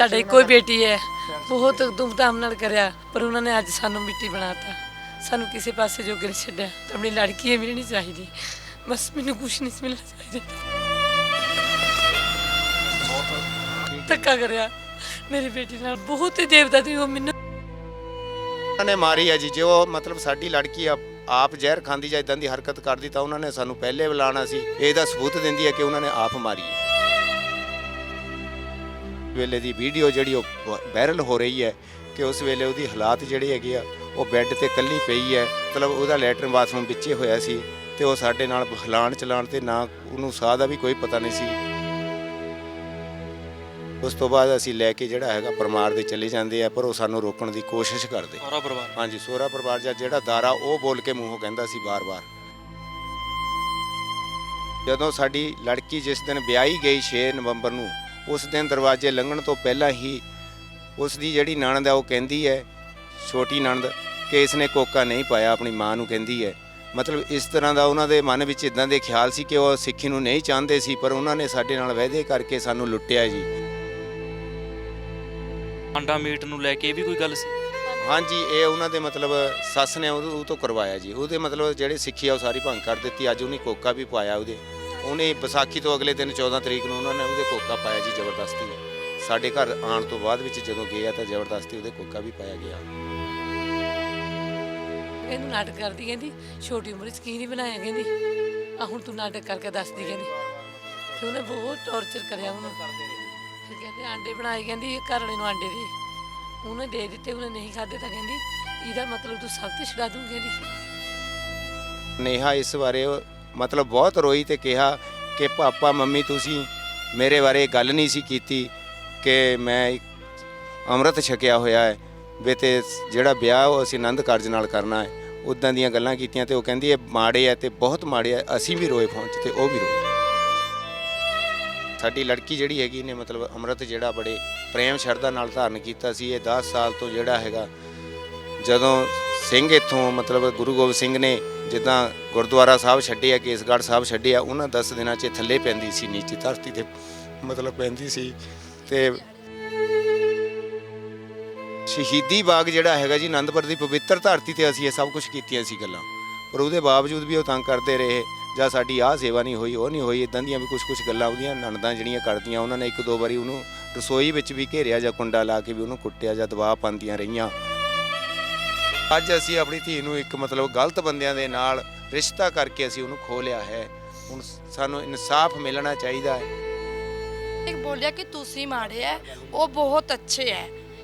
ਸਾਡਾ ਇੱਕੋ ਹੀ ਬੇਟੀ ਹੈ। ਬਹੁਤ ਧੂਮਧਾਮ ਨਾਲ ਕਰਿਆ, ਪਰ ਉਹਨਾਂ ਨੇ ਅੱਜ ਸਾਨੂੰ ਮਿੱਟੀ ਬਣਾਤਾ। ਸਾਨੂੰ ਕਿਸੇ ਪਾਸੇ ਜੋਗੇ ਨਹੀਂ ਛੱਡਿਆ। ਆਪਣੀ ਲੜਕੀ ਹੈ ਮਿਲਣੀ ਚਾਹੀਦੀ। ਬਸ ਮੈਨੂੰ ਕੁਛ ਨਹੀਂ ਸੀ ਮਿਲਣਾ ਚਾਹੀਦਾ। ਧੱਕਾ ਕਰਿਆ। ਮੇਰੀ ਬੇਟੀ ਨਾਲ ਬਹੁਤ ਹੀ ਦੇਵਤਾ ਦੀ ਉਹ ਮੈਨੂੰ। ਉਹਨਾਂ ਨੇ ਮਾਰੀ ਹੈ ਜੀ। ਜੇ ਉਹ ਮਤਲਬ ਸਾਡੀ ਲੜਕੀ ਆ, ਆਪ ਜ਼ਹਿਰ ਖਾਂਦੀ ਜਾਂ ਇਦਾਂ ਦੀ ਹਰਕਤ ਕਰਦੀ ਤਾਂ ਉਹਨਾਂ ਨੇ ਸਾਨੂੰ ਪਹਿਲੇ ਬੁਲਾਣਾ ਸੀ। ਇਹਦਾ ਸਬੂਤ ਦਿੰਦੀ ਹੈ ਕਿ ਉਹਨਾਂ ਨੇ ਆਪ ਮਾਰੀ ਹੈ ਵੇਲੇ ਦੀ ਵੀਡੀਓ ਜਿਹੜੀ ਉਹ ਵਾਇਰਲ ਹੋ ਰਹੀ ਹੈ ਕਿ ਉਸ ਵੇਲੇ ਉਹਦੀ ਹਾਲਾਤ ਜਿਹੜੇ ਹੈਗੇ ਆ ਉਹ ਬੈੱਡ ਤੇ ਕੱਲੀ ਪਈ ਹੈ। ਮਤਲਬ ਉਹਦਾ ਲੈਟਰਨ ਬਾਥਰੂਮ ਵਿੱਚੇ ਹੋਇਆ ਸੀ ਤੇ ਉਹ ਸਾਡੇ ਨਾਲ ਹਲਾਣ ਚਲਾਣ ਤੇ ਨਾ ਉਹਨੂੰ ਸਾਹ ਦਾ ਵੀ ਕੋਈ ਪਤਾ ਨਹੀਂ ਸੀ। ਉਸ ਤੋਂ ਬਾਅਦ ਅਸੀਂ ਲੈ ਕੇ ਜਿਹੜਾ ਹੈਗਾ ਪਰਮਾਰ ਦੇ ਚਲੇ ਜਾਂਦੇ ਆ ਪਰ ਉਹ ਸਾਨੂੰ ਰੋਕਣ ਦੀ ਕੋਸ਼ਿਸ਼ ਕਰਦੇ। ਸਹੁਰਾ ਪਰਿਵਾਰ। ਹਾਂਜੀ ਸੋਹਰਾ ਪਰਿਵਾਰ ਜਾਂ ਜਿਹੜਾ ਦਾਰਾ ਉਹ ਬੋਲ ਕੇ ਮੂੰਹੋਂ ਕਹਿੰਦਾ ਸੀ ਬਾਰ-ਬਾਰ। ਜਦੋਂ ਸਾਡੀ ਲੜਕੀ ਜਿਸ ਦਿਨ ਵਿਆਹੀ ਗਈ 6 ਨਵੰਬਰ ਨੂੰ ਉਸ ਦਿਨ ਦਰਵਾਜ਼ੇ ਲੰਘਣ ਤੋਂ ਪਹਿਲਾਂ ਹੀ ਉਸ ਦੀ ਜਿਹੜੀ ਨਣਦ ਹੈ ਉਹ ਕਹਿੰਦੀ ਹੈ ਛੋਟੀ ਨਣਦ ਕਿ ਇਸਨੇ ਕੋਕਾ ਨਹੀਂ ਪਾਇਆ ਆਪਣੀ ਮਾਂ ਨੂੰ ਕਹਿੰਦੀ ਹੈ। ਮਤਲਬ ਇਸ ਤਰ੍ਹਾਂ ਦਾ ਉਹਨਾਂ ਦੇ ਮਨ ਵਿੱਚ ਇਦਾਂ ਦੇ ਖਿਆਲ ਸੀ ਕਿ ਉਹ ਸਿੱਖੀ ਨੂੰ ਨਹੀਂ ਚਾਹੁੰਦੇ ਸੀ ਪਰ ਉਹਨਾਂ ਨੇ ਸਾਡੇ ਨਾਲ ਵਾਅਦੇ ਕਰਕੇ ਸਾਨੂੰ ਲੁੱਟਿਆ ਜੀ। ਆਂਡਾ ਮੀਟ ਨੂੰ ਲੈ ਕੇ ਇਹ ਵੀ ਕੋਈ ਗੱਲ ਸੀ? ਹਾਂਜੀ ਇਹ ਉਹਨਾਂ ਦੇ ਮਤਲਬ ਸੱਸ ਨੇ ਉਹ ਤੋਂ ਕਰਵਾਇਆ ਜੀ। ਉਹਦੇ ਮਤਲਬ ਜਿਹੜੇ ਸਿੱਖੀ ਆ ਉਹ ਸਾਰੀ ਭੰਗ ਕਰ ਦਿੱਤੀ ਅੱਜ ਉਹਨੇ ਕੋਕਾ ਵੀ ਪਾਇਆ ਉਹਦੇ। ਉਹਨੇ ਵਿਸਾਖੀ ਤੋਂ ਅਗਲੇ ਦਿਨ 14 ਤਰੀਕ ਨੂੰ ਉਹਨਾਂ ਨੇ ਉਹਦੇ ਕੋਕਾ ਪਾਇਆ ਜੀ ਜ਼ਬਰਦਸਤੀ। ਸਾਡੇ ਘਰ ਆਉਣ ਤੋਂ ਬਾਅਦ ਵਿੱਚ ਜਦੋਂ ਗਏ ਆ ਤਾਂ ਜ਼ਬਰਦਸਤੀ ਉਹਦੇ ਕੋਕਾ ਵੀ ਪਾਇਆ ਗਿਆ। ਇਹਨੂੰ ਨਾਟਕ ਕਰਦੀ ਕਹਿੰਦੀ ਛੋਟੀ ਉਮਰ 'ਚ ਕੀ ਨਹੀਂ ਬਣਾਇਆ ਕਹਿੰਦੀ। ਆ ਹੁਣ ਤੂੰ ਨਾਟਕ ਕਰਕੇ ਦੱਸਦੀ ਕਹਿੰਦੀ। ਤੇ ਉਹਨੇ ਬਹੁਤ ਟੌਰਚਰ ਕਰਿਆ ਉਹਨੂੰ। ਫਿਰ ਕਹਿੰਦੇ ਆਂਡੇ ਬਣਾਏ ਕਹਿੰਦੀ ਘਰ ਵਾਲੇ ਨੂੰ ਆਂਡੇ ਦੇ। ਉਹਨੇ ਦੇ ਦਿੱਤੇ ਉਹਨੇ ਨਹੀਂ ਖਾਦੇ ਤਾਂ ਕਹਿੰਦੀ ਇਹਦਾ ਮਤਲਬ ਤੂੰ ਸਭ ਤੇ ਛੁਡਾ ਦੂੰ ਕਹਿੰਦੀ। ਨੇਹਾ ਇਸ ਬਾਰੇ ਮਤਲਬ ਬਹੁਤ ਰੋਈ ਤੇ ਕਿਹਾ ਕਿ ਪਾਪਾ, ਮੰਮੀ ਤੁਸੀਂ ਮੇਰੇ ਬਾਰੇ ਗੱਲ ਨਹੀਂ ਸੀ ਕੀਤੀ ਕਿ ਮੈਂ ਅੰਮ੍ਰਿਤ ਛਕਿਆ ਹੋਇਆ ਹੈ ਵੇ ਤੇ ਜਿਹੜਾ ਵਿਆਹ ਉਹ ਅਸੀਂ ਆਨੰਦ ਕਾਰਜ ਨਾਲ ਕਰਨਾ ਹੈ। ਉਦਾਂ ਦੀਆਂ ਗੱਲਾਂ ਕੀਤੀਆਂ ਤੇ ਉਹ ਕਹਿੰਦੀ ਇਹ ਮਾੜੇ ਆ ਤੇ ਬਹੁਤ ਮਾੜੇ ਆ, ਅਸੀਂ ਵੀ ਰੋਏ ਫੋਨ 'ਚ ਤੇ ਉਹ ਵੀ ਰੋਏ। ਸਾਡੀ ਲੜਕੀ ਜਿਹੜੀ ਹੈਗੀ ਨੇ ਮਤਲਬ ਅੰਮ੍ਰਿਤ ਜਿਹੜਾ ਬੜੇ ਪ੍ਰੇਮ ਸ਼ਰਧਾ ਨਾਲ ਧਾਰਨ ਕੀਤਾ ਸੀ, ਇਹ 10 ਸਾਲ ਤੋਂ ਜਿਹੜਾ ਹੈਗਾ, ਜਦੋਂ ਸਿੰਘ ਇੱਥੋਂ, ਮਤਲਬ ਗੁਰੂ ਗੋਬਿੰਦ ਸਿੰਘ ਨੇ ਜਿੱਦਾਂ ਗੁਰਦੁਆਰਾ ਸਾਹਿਬ ਛੱਡਿਆ, ਕੇਸਗੜ੍ਹ ਸਾਹਿਬ ਛੱਡਿਆ, ਉਹਨਾਂ 10 ਦਿਨਾਂ 'ਚ ਥੱਲੇ ਪੈਂਦੀ ਸੀ, ਨੀਚੇ ਧਰਤੀ ਤੇ ਮਤਲਬ ਪੈਂਦੀ ਸੀ ਤੇ ਸ਼ਹੀਦੀ ਬਾਗ ਜਿਹੜਾ ਹੈਗਾ ਜੀ ਆਨੰਦਪੁਰ ਦੀ ਪਵਿੱਤਰ ਧਰਤੀ ਤੇ ਅਸੀਂ ਇਹ ਸਭ ਕੁਝ ਕੀਤੀਆਂ ਸੀ ਗੱਲਾਂ। ਪਰ ਉਹਦੇ ਬਾਵਜੂਦ ਵੀ ਉਹ ਤੰਗ ਕਰਦੇ ਰਹੇ, ਜਾਂ ਸਾਡੀ ਆਹ ਸੇਵਾ ਨਹੀਂ ਹੋਈ, ਉਹ ਨਹੀਂ ਹੋਈ ਇਦਾਂ ਦੀਆਂ ਵੀ ਕੁਝ ਕੁਝ ਗੱਲਾਂ ਉਹਦੀਆਂ ਨਣਦਾਂ ਜਿਹੜੀਆਂ ਕਰਦੀਆਂ, ਉਹਨਾਂ ਨੇ ਇੱਕ ਦੋ ਵਾਰੀ ਉਹਨੂੰ ਰਸੋਈ ਵਿੱਚ ਵੀ ਘੇਰਿਆ ਜਾਂ ਕੁੰਡਾ ਲਾ ਕੇ ਵੀ ਉਹਨੂੰ ਕੁੱਟਿਆ ਜਾਂ ਦਬਾਅ ਪਾਉਂਦੀਆਂ ਰਹੀਆਂ। ਅੱਜ ਅਸੀਂ ਆਪਣੀ ਧੀ ਨੂੰ ਇੱਕ ਮਤਲਬ ਗਲਤ ਬੰਦਿਆਂ ਦੇ ਨਾਲ ਰਿਸ਼ਤਾ ਕਰਕੇ ਅਸੀਂ ਉਹਨੂੰ ਖੋ ਲਿਆ ਹੈ। ਹੁਣ ਸਾਨੂੰ ਇਨਸਾਫ ਮਿਲਣਾ ਚਾਹੀਦਾ ਹੈ। ਇੱਕ ਬੋਲਿਆ ਕਿ ਤੁਸੀਂ ਮਾੜੇ ਐ ਉਹ ਬਹੁਤ ਅੱਛੇ ਐ।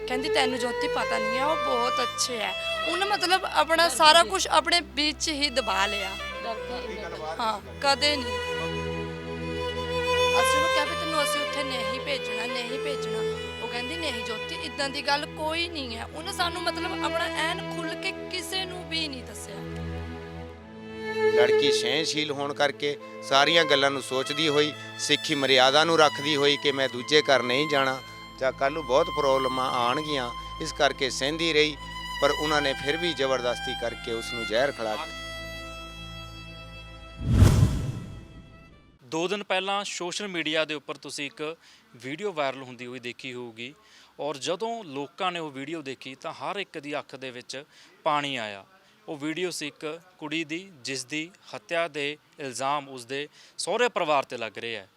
ਕਹਿੰਦੀ ਤੈਨੂੰ ਜੋਤੀ ਪਤਾ ਨਹੀਂ ਐ ਉਹ ਬਹੁਤ ਅੱਛੇ ਐ। ਉਹਨੇ ਮਤਲਬ ਆਪਣਾ ਸਾਰਾ ਕੁਝ ਆਪਣੇ ਵਿੱਚ ਹੀ ਦਬਾ ਲਿਆ। ਹਾਂ ਕਦੇ ਨਹੀਂ। ਅਸੀਂ ਉਹਨੂੰ ਕਿਹਾ ਵੀ ਤੈਨੂੰ ਅਸੀਂ ਉੱਥੇ ਨਹੀਂ ਭੇਜਣਾ ਨਹੀਂ ਭੇਜਣਾ। ਉਹ ਕਹਿੰਦੀ ਨਹੀਂ ਜੋਤੀ ਇਦਾਂ ਦੀ ਗੱਲ ਕੋਈ ਨਹੀਂ ਹੈ। ਉਹਨੇ ਸਾਨੂੰ ਮਤਲਬ ਆਪਣਾ ਐਨ ਖੁੱਲ ਕੇ ਕਿਸੇ ਨੂੰ ਵੀ ਨਹੀਂ ਦੱਸਿਆ। ਲੜਕੀ ਸਹਿਣਸ਼ੀਲ ਹੋਣ ਕਰਕੇ ਸਾਰੀਆਂ ਗੱਲਾਂ ਨੂੰ ਸੋਚਦੀ ਹੋਈ ਸਿੱਖੀ ਮਰਿਆਦਾ ਨੂੰ ਰੱਖਦੀ ਹੋਈ ਕਿ ਮੈਂ ਦੂਜੇ ਘਰ ਨਹੀਂ ਜਾਣਾ ਜਾਂ ਕੱਲ੍ਹ ਨੂੰ ਬਹੁਤ ਪ੍ਰੋਬਲਮਾਂ ਆਣਗੀਆਂ ਇਸ ਕਰਕੇ ਸਹਿੰਦੀ ਰਹੀ ਪਰ ਉਹਨਾਂ ਨੇ ਫਿਰ ਵੀ ਜ਼ਬਰਦਸਤੀ ਕਰਕੇ ਉਸ ਨੂੰ ਜ਼ਹਿਰ ਖਿਲਾ ਕੇ ਦੋ ਦਿਨ ਪਹਿਲਾਂ ਸੋਸ਼ਲ ਮੀਡੀਆ ਦੇ ਉੱਪਰ ਤੁਸੀਂ ਇੱਕ ਵੀਡੀਓ ਵਾਇਰਲ ਹੁੰਦੀ ਹੋਈ ਦੇਖੀ ਹੋਊਗੀ ਔਰ ਜਦੋਂ ਲੋਕਾਂ ਨੇ ਉਹ ਵੀਡੀਓ ਦੇਖੀ ਤਾਂ ਹਰ ਇੱਕ ਦੀ ਅੱਖ ਦੇ ਵਿੱਚ ਪਾਣੀ ਆਇਆ। ਉਹ ਵੀਡੀਓ ਸੀ ਇੱਕ ਕੁੜੀ ਦੀ, ਜਿਸ ਦੀ ਹੱਤਿਆ ਦੇ ਇਲਜ਼ਾਮ ਉਸਦੇ ਸਹੁਰੇ ਪਰਿਵਾਰ ਤੇ ਲੱਗ ਰਹੇ ਹੈ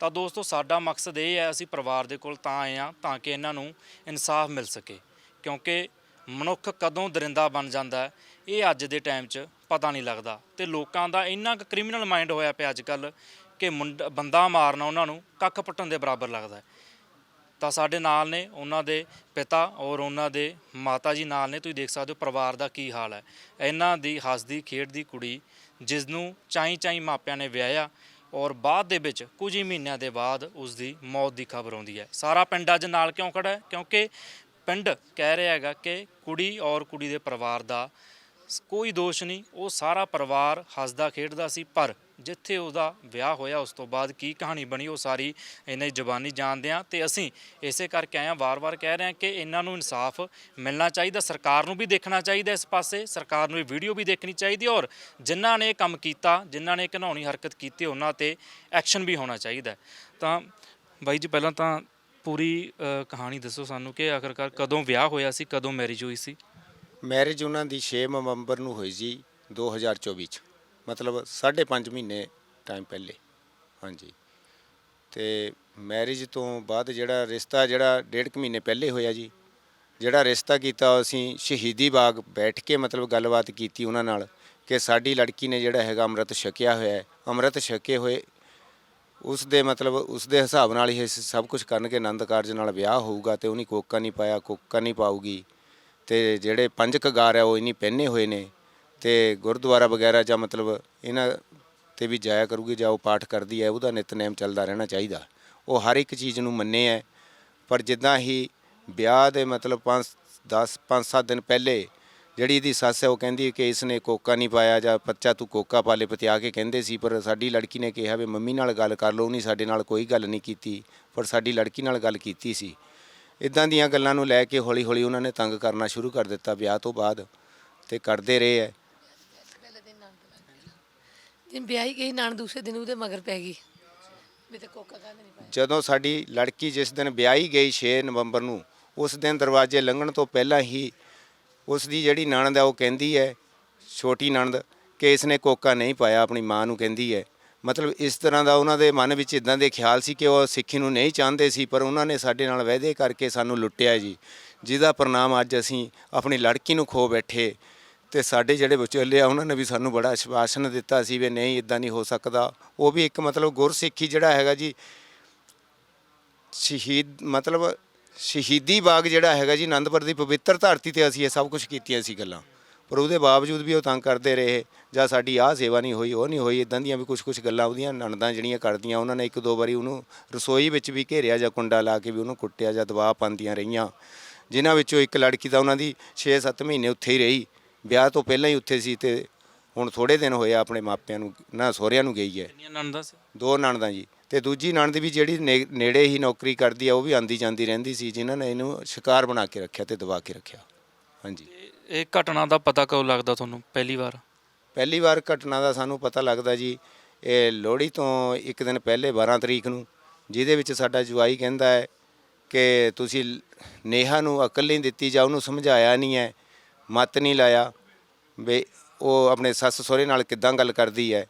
ਤਾਂ ਦੋਸਤੋ, ਸਾਡਾ ਮਕਸਦ ਇਹ ਹੈ, ਅਸੀਂ ਪਰਿਵਾਰ ਦੇ ਕੋਲ ਤਾਂ ਆਏ ਹਾਂ ਤਾਂ ਕਿ ਇਹਨਾਂ ਨੂੰ ਇਨਸਾਫ ਮਿਲ ਸਕੇ। ਕਿਉਂਕਿ ਮਨੁੱਖ ਕਦੋਂ ਦਰਿੰਦਾ ਬਣ ਜਾਂਦਾ ਹੈ, ਇਹ ਅੱਜ ਦੇ ਟਾਈਮ 'ਚ ਪਤਾ ਨਹੀਂ ਲੱਗਦਾ। ਤੇ ਲੋਕਾਂ ਦਾ ਇੰਨਾ ਕੁ ਕ੍ਰਿਮੀਨਲ ਮਾਈਂਡ ਹੋਇਆ ਪਿਆ ਅੱਜ ਕੱਲ ਕਿ ਮੁੰਡਾ, ਬੰਦਾ ਮਾਰਨਾ ਉਹਨਾਂ ਨੂੰ, ਕੱਖ ਪੱਟਣ ਦੇ ਬਰਾਬਰ ਲੱਗਦਾ ਹੈ। ਤਾਂ ਸਾਡੇ ਨਾਲ ਨੇ, ਉਹਨਾਂ ਦੇ ਪਿਤਾ ਔਰ ਉਹਨਾਂ ਦੇ ਮਾਤਾ ਜੀ ਨਾਲ ਨੇ, ਤੁਸੀਂ ਦੇਖ ਸਕਦੇ ਹੋ ਪਰਿਵਾਰ ਦਾ ਕੀ ਹਾਲ ਹੈ। ਇਹਨਾਂ ਦੀ ਹੱਸਦੀ, ਖੇਡਦੀ ਕੁੜੀ ਜਿਸ ਨੂੰ ਚਾਈ ਚਾਈ ਮਾਪਿਆਂ ਨੇ ਵਿਆਹਿਆ ਔਰ ਬਾਅਦ ਦੇ ਵਿੱਚ ਕੁਝ ਹੀ ਮਹੀਨਿਆਂ ਦੇ ਬਾਅਦ ਉਸ ਦੀ ਮੌਤ ਦੀ ਖਬਰ ਆਉਂਦੀ ਹੈ। ਸਾਰਾ ਪਿੰਡ ਅੱਜ ਨਾਲ ਕਿਉਂ ਖੜਾ ਹੈ? ਕਿਉਂਕਿ ਪਿੰਡ ਕਹਿ ਰਿਹਾ ਹੈਗਾ ਕਿ ਕੁੜੀ ਔਰ ਕੁੜੀ ਦੇ ਪਰਿਵਾਰ ਦਾ ਸ- ਕੋਈ ਦੋਸ਼ ਨਹੀਂ, ਉਹ ਸਾਰਾ ਪਰਿਵਾਰ ਹੱਸਦਾ, ਖੇਡਦਾ ਸੀ, ਪਰ ਜਿੱਥੇ ਉਹਦਾ ਵਿਆਹ ਹੋਇਆ, ਉਸ ਤੋਂ ਬਾਅਦ ਕੀ ਕਹਾਣੀ ਬਣੀ, ਉਹ ਸਾਰੀ ਇਹਨਾਂ ਦੀ ਜ਼ਬਾਨੀ ਜਾਣਦੇ ਆ ਤੇ ਅਸੀਂ ਇਸੇ ਕਰਕੇ ਆਏ ਆ ਵਾਰ-ਵਾਰ ਕਹਿ ਰਹੇ ਹਾਂ ਕਿ ਇਹਨਾਂ ਨੂੰ ਇਨਸਾਫ ਮਿਲਣਾ ਚਾਹੀਦਾ, ਸਰਕਾਰ ਨੂੰ ਵੀ ਦੇਖਣਾ ਚਾਹੀਦਾ ਇਸ ਪਾਸੇ, ਸਰਕਾਰ ਨੂੰ ਇਹ ਵੀਡੀਓ ਵੀ ਦੇਖਣੀ ਚਾਹੀਦੀ ਔਰ ਜਿਨ੍ਹਾਂ ਨੇ ਇਹ ਕੰਮ ਕੀਤਾ, ਜਿਨ੍ਹਾਂ ਨੇ ਘਿਨਾਉਣੀ ਹਰਕਤ ਕੀਤੀ, ਉਹਨਾਂ ਤੇ ਐਕਸ਼ਨ ਵੀ ਹੋਣਾ ਚਾਹੀਦਾ ਤਾਂ ਬਾਈ ਜੀ, ਪਹਿਲਾਂ ਤਾਂ ਪੂਰੀ ਕਹਾਣੀ ਦੱਸੋ ਸਾਨੂੰ ਕਿ ਆਖਰਕਾਰ ਕਦੋਂ ਵਿਆਹ ਹੋਇਆ ਸੀ, ਕਦੋਂ ਮੈਰਿਜ ਹੋਈ ਸੀ? ਮੈਰਿਜ ਉਹਨਾਂ ਦੀ 6 ਨਵੰਬਰ ਨੂੰ ਹੋਈ ਜੀ 2024 ਚ। ਮਤਲਬ 5.5 ਮਹੀਨੇ ਟਾਈਮ ਪਹਿਲੇ। ਹਾਂਜੀ। ਤੇ ਮੈਰਿਜ ਤੋਂ ਬਾਅਦ ਜਿਹੜਾ ਰਿਸ਼ਤਾ ਜਿਹੜਾ ਡੇਢ ਕੁ ਮਹੀਨੇ ਪਹਿਲੇ ਹੋਇਆ ਜੀ, ਜਿਹੜਾ ਰਿਸ਼ਤਾ ਕੀਤਾ ਅਸੀਂ ਸ਼ਹੀਦੀ ਬਾਗ ਬੈਠ ਕੇ ਮਤਲਬ ਗੱਲਬਾਤ ਕੀਤੀ ਉਹਨਾਂ ਨਾਲ ਕਿ ਸਾਡੀ ਲੜਕੀ ਨੇ ਜਿਹੜਾ ਹੈਗਾ ਅੰਮ੍ਰਿਤ ਛਕਿਆ ਹੋਇਆ ਹੈ। ਅੰਮ੍ਰਿਤ ਛਕੇ ਹੋਏ ਉਸ ਦੇ ਮਤਲਬ ਉਸ ਦੇ ਹਿਸਾਬ ਨਾਲ ਹੀ ਸਭ ਕੁਝ ਕਰਨਗੇ, ਆਨੰਦ ਕਾਰਜ ਨਾਲ ਵਿਆਹ ਹੋਊਗਾ ਤੇ ਉਹਨੇ ਕੋਕਾ ਨਹੀਂ ਪਾਇਆ, ਕੋਕਾ ਨਹੀਂ ਪਾਊਗੀ ਤੇ ਜਿਹੜੇ ਪੰਜ ਕਗਾਰ ਹੈ ਉਹ ਇਨੀ ਪਹਿਨੇ ਹੋਏ ਨੇ। ਤੇ ਗੁਰਦੁਆਰਾ ਵਗੈਰਾ ਜਾਂ ਮਤਲਬ ਇਹਨਾਂ ਤੇ ਵੀ ਜਾਇਆ ਕਰੂਗੀ ਜਾਂ ਉਹ ਪਾਠ ਕਰਦੀ ਹੈ, ਉਹਦਾ ਨਿਤਨੇਮ ਚੱਲਦਾ ਰਹਿਣਾ ਚਾਹੀਦਾ। ਉਹ ਹਰ ਇੱਕ ਚੀਜ਼ ਨੂੰ ਮੰਨੇ ਹੈ। ਪਰ ਜਿੱਦਾਂ ਹੀ ਵਿਆਹ ਦੇ ਮਤਲਬ 5 10 5-7 ਦਿਨ ਪਹਿਲੇ ਜਿਹੜੀ ਇਹਦੀ ਸੱਸ ਹੈ, ਉਹ ਕਹਿੰਦੀ ਕਿ ਇਸ ਨੇ ਕੋਕਾ ਨਹੀਂ ਪਾਇਆ ਜਾਂ ਬੱਚਾ ਤੂੰ ਕੋਕਾ ਪਾ ਲੈ ਪਤਿਆ ਕੇ ਕਹਿੰਦੇ ਸੀ, ਪਰ ਸਾਡੀ ਲੜਕੀ ਨੇ ਕਿਹਾ ਵੀ ਮੰਮੀ ਨਾਲ ਗੱਲ ਕਰ ਲਓ, ਉਹਨੇ ਸਾਡੇ ਨਾਲ ਕੋਈ ਗੱਲ ਨਹੀਂ ਕੀਤੀ, ਪਰ ਸਾਡੀ ਲੜਕੀ ਨਾਲ ਗੱਲ ਕੀਤੀ ਸੀ। ਇਦਾਂ ਦੀਆਂ ਗੱਲਾਂ ਨੂੰ ਲੈ ਕੇ ਹੌਲੀ ਹੌਲੀ ਉਹਨਾਂ ਨੇ ਤੰਗ ਕਰਨਾ ਸ਼ੁਰੂ ਕਰ ਦਿੱਤਾ ਵਿਆਹ ਤੋਂ ਬਾਅਦ ਤੇ ਕਰਦੇ ਰਹੇ ਹੈ। ਜਿੰ ਵਿਆਹੀ ਗਈ, ਨਾਨ ਦੂਸਰੇ ਦਿਨ ਉਹਦੇ ਮਗਰ ਪੈ ਗਈ। ਵੀ ਤੇ ਕੋਕਾ ਕਾਹਦੇ ਨਹੀਂ ਪਾਇਆ। ਜਦੋਂ ਸਾਡੀ ਲੜਕੀ ਜਿਸ ਦਿਨ ਵਿਆਹੀ ਗਈ 6 ਨਵੰਬਰ ਨੂੰ, ਉਸ ਦਿਨ ਦਰਵਾਜ਼ੇ ਲੰਘਣ ਤੋਂ ਪਹਿਲਾਂ ਹੀ ਉਸ ਦੀ ਜਿਹੜੀ ਨਣਦ ਹੈ ਉਹ ਕਹਿੰਦੀ ਹੈ, ਛੋਟੀ ਨਣਦ, ਕਿ ਇਸ ਨੇ ਕੋਕਾ ਨਹੀਂ ਪਾਇਆ, ਆਪਣੀ ਮਾਂ ਨੂੰ ਕਹਿੰਦੀ ਹੈ। ਮਤਲਬ ਇਸ ਤਰ੍ਹਾਂ ਦਾ ਉਹਨਾਂ ਦੇ ਮਨ ਵਿੱਚ ਇਦਾਂ ਦੇ ਖਿਆਲ ਸੀ ਕਿ ਉਹ ਸਿੱਖੀ ਨੂੰ ਨਹੀਂ ਚਾਹੁੰਦੇ ਸੀ, ਪਰ ਉਹਨਾਂ ਨੇ ਸਾਡੇ ਨਾਲ ਵਾਅਦੇ ਕਰਕੇ ਸਾਨੂੰ ਲੁੱਟਿਆ ਜੀ। ਜਿਹਦਾ ਪ੍ਰਣਾਮ ਅੱਜ ਅਸੀਂ ਆਪਣੀ ਲੜਕੀ ਨੂੰ ਖੋ ਬੈਠੇ ਤੇ ਸਾਡੇ ਜਿਹੜੇ ਵਿਚੋਲੇ ਆ, ਉਹਨਾਂ ਨੇ ਵੀ ਸਾਨੂੰ ਬੜਾ ਆਸ਼ਵਾਸਨ ਦਿੱਤਾ ਸੀ ਵੀ ਨਹੀਂ ਇਦਾਂ ਨਹੀਂ ਹੋ ਸਕਦਾ। ਉਹ ਵੀ ਇੱਕ ਮਤਲਬ ਗੁਰਸਿੱਖੀ ਜਿਹੜਾ ਹੈਗਾ ਜੀ, ਸ਼ਹੀਦ ਮਤਲਬ ਸ਼ਹੀਦੀ ਬਾਗ ਜਿਹੜਾ ਹੈਗਾ ਜੀ ਆਨੰਦਪੁਰ ਦੀ ਪਵਿੱਤਰ ਧਰਤੀ ਤੇ ਅਸੀਂ ਇਹ ਸਭ ਕੁਝ ਕੀਤੀਆਂ ਸੀ ਗੱਲਾਂ। ਪਰ ਉਹਦੇ ਬਾਵਜੂਦ ਵੀ ਉਹ ਤੰਗ ਕਰਦੇ ਰਹੇ, ਜਾਂ ਸਾਡੀ ਆਹ ਸੇਵਾ ਨਹੀਂ ਹੋਈ, ਉਹ ਨਹੀਂ ਹੋਈ ਇਦਾਂ ਦੀਆਂ ਵੀ ਕੁਝ ਕੁਝ ਗੱਲਾਂ ਉਹਦੀਆਂ ਨਣਦਾਂ ਜਿਹੜੀਆਂ ਕਰਦੀਆਂ, ਉਹਨਾਂ ਨੇ ਇੱਕ ਦੋ ਵਾਰੀ ਉਹਨੂੰ ਰਸੋਈ ਵਿੱਚ ਵੀ ਘੇਰਿਆ ਜਾਂ ਕੁੰਡਾ ਲਾ ਕੇ ਵੀ ਉਹਨੂੰ ਕੁੱਟਿਆ ਜਾਂ ਦਬਾਅ ਪਾਉਂਦੀਆਂ ਰਹੀਆਂ। ਜਿਨ੍ਹਾਂ ਵਿੱਚੋਂ ਇੱਕ ਲੜਕੀ ਤਾਂ ਉਹਨਾਂ ਦੀ 6-7 ਮਹੀਨੇ ਉੱਥੇ ਹੀ ਰਹੀ। ਵਿਆਹ ਤੋਂ ਪਹਿਲਾਂ ਹੀ ਉੱਥੇ ਸੀ ਤੇ ਹੁਣ ਥੋੜੇ ਦਿਨ ਹੋਏ ਆ ਆਪਣੇ ਮਾਪਿਆਂ ਨੂੰ ਨਾ ਸਹੁਰਿਆਂ ਨੂੰ ਗਈ ਹੈ। ਕਿੰਨੀਆਂ ਨਣਦਾਂ ਸੀ? ਦੋ ਨਣਦਾਂ ਜੀ ਤੇ ਦੂਜੀ ਨਣਦ ਵੀ ਜਿਹੜੀ ਨੇ- ਨੇੜੇ ਹੀ ਨੌਕਰੀ ਕਰਦੀ ਆ ਉਹ ਵੀ ਆਂਦੀ ਜਾਂਦੀ ਰਹਿੰਦੀ ਸੀ ਜਿਨ੍ਹਾਂ ਨੇ ਇਹਨੂੰ ਸ਼ਿਕਾਰ ਬਣਾ ਕੇ ਰੱਖਿਆ ਤੇ ਦਬਾ ਕੇ ਰੱਖਿਆ। ਹਾਂਜੀ। ਇਹ- ਘਟਨਾ ਦਾ ਪਤਾ ਕਦੋਂ ਲੱਗਦਾ ਤੁਹਾਨੂੰ ਪਹਿਲੀ ਵਾਰ? ਪਹਿਲੀ ਵਾਰ ਘਟਨਾ ਦਾ ਸਾਨੂੰ ਪਤਾ ਲੱਗਦਾ ਜੀ ਇਹ ਲੋਹੜੀ ਤੋਂ ਇੱਕ ਦਿਨ ਪਹਿਲੇ 12 ਤਰੀਕ ਨੂੰ ਜਿਹਦੇ ਵਿੱਚ ਸਾਡਾ ਜਵਾਈ ਕਹਿੰਦਾ ਹੈ ਕਿ ਤੁਸੀਂ ਨੇਹਾ ਨੂੰ ਅਕਲ ਨਹੀਂ ਦਿੱਤੀ ਜਾਂ ਉਹਨੂੰ ਸਮਝਾਇਆ ਨਹੀਂ ਹੈ ਮਤ ਨਹੀਂ ਲਾਇਆ। ਵੀ ਉਹ ਆਪਣੇ ਸੱਸ ਸਹੁਰੇ ਨਾਲ ਕਿੱਦਾਂ ਗੱਲ ਕਰਦੀ ਹੈ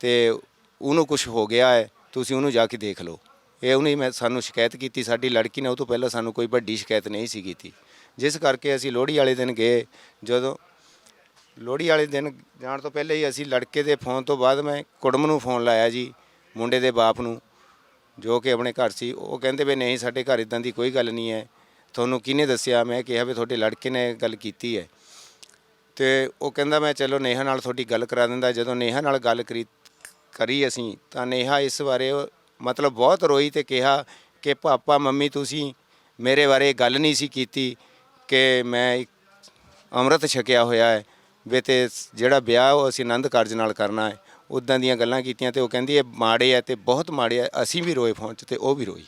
ਤੇ ਉਹਨੂੰ ਕੁਝ ਹੋ ਗਿਆ ਹੈ, ਤੁਸੀਂ ਉਹਨੂੰ ਜਾ ਕੇ ਦੇਖ ਲਓ। ਇਹ ਉਹਨੇ ਮੈਂ ਸਾਨੂੰ ਸ਼ਿਕਾਇਤ ਕੀਤੀ, ਸਾਡੀ ਲੜਕੀ ਨੇ ਉਹ ਤੋਂ ਪਹਿਲਾਂ ਸਾਨੂੰ ਕੋਈ ਵੱਡੀ ਸ਼ਿਕਾਇਤ ਨਹੀਂ ਸੀ ਕੀਤੀ। ਜਿਸ ਕਰਕੇ ਅਸੀਂ ਲੋਹੜੀ ਵਾਲੇ ਦਿਨ ਗਏ, ਜਦੋਂ ਲੋਹੜੀ ਵਾਲੇ ਦਿਨ ਜਾਣ ਤੋਂ ਪਹਿਲੇ ਹੀ ਅਸੀਂ ਲੜਕੇ ਦੇ ਫੋਨ ਤੋਂ ਬਾਅਦ ਮੈਂ ਕੁੜਮ ਨੂੰ ਫੋਨ ਲਾਇਆ ਜੀ, ਮੁੰਡੇ ਦੇ ਬਾਪ ਨੂੰ, ਜੋ ਕਿ ਆਪਣੇ ਘਰ ਸੀ। ਉਹ ਕਹਿੰਦੇ ਵੀ ਨਹੀਂ, ਸਾਡੇ ਘਰ ਇਦਾਂ ਦੀ ਕੋਈ ਗੱਲ ਨਹੀਂ ਹੈ। ਤੁਹਾਨੂੰ ਕਿਹਨੇ ਦੱਸਿਆ? ਮੈਂ ਕਿਹਾ ਵੀ ਤੁਹਾਡੇ ਲੜਕੇ ਨੇ ਗੱਲ ਕੀਤੀ ਹੈ। ਤੇ ਉਹ ਕਹਿੰਦਾ ਮੈਂ ਚਲੋ ਨੇਹਾ ਨਾਲ ਤੁਹਾਡੀ ਗੱਲ ਕਰਾ ਦਿੰਦਾ। ਜਦੋਂ ਨੇਹਾ ਨਾਲ ਗੱਲ ਕਰੀ ਕਰੀ ਅਸੀਂ, ਤਾਂ ਨੇਹਾ ਇਸ ਬਾਰੇ ਮਤਲਬ ਬਹੁਤ ਰੋਈ ਤੇ ਕਿਹਾ ਕਿ ਪਾਪਾ, ਮੰਮੀ ਤੁਸੀਂ ਮੇਰੇ ਬਾਰੇ ਗੱਲ ਨਹੀਂ ਸੀ ਕੀਤੀ ਕਿ ਮੈਂ ਅੰਮ੍ਰਿਤ ਛਕਿਆ ਹੋਇਆ ਹੈ। ਵੀ ਤੇ ਜਿਹੜਾ ਵਿਆਹ ਉਹ ਅਸੀਂ ਆਨੰਦ ਕਾਰਜ ਨਾਲ ਕਰਨਾ ਹੈ। ਉਦਾਂ ਦੀਆਂ ਗੱਲਾਂ ਕੀਤੀਆਂ ਤੇ ਉਹ ਕਹਿੰਦੀ ਇਹ ਮਾੜੇ ਆ ਤੇ ਬਹੁਤ ਮਾੜੇ ਆ, ਅਸੀਂ ਵੀ ਰੋਏ ਫੋਨ 'ਚ ਤੇ ਉਹ ਵੀ ਰੋਈ।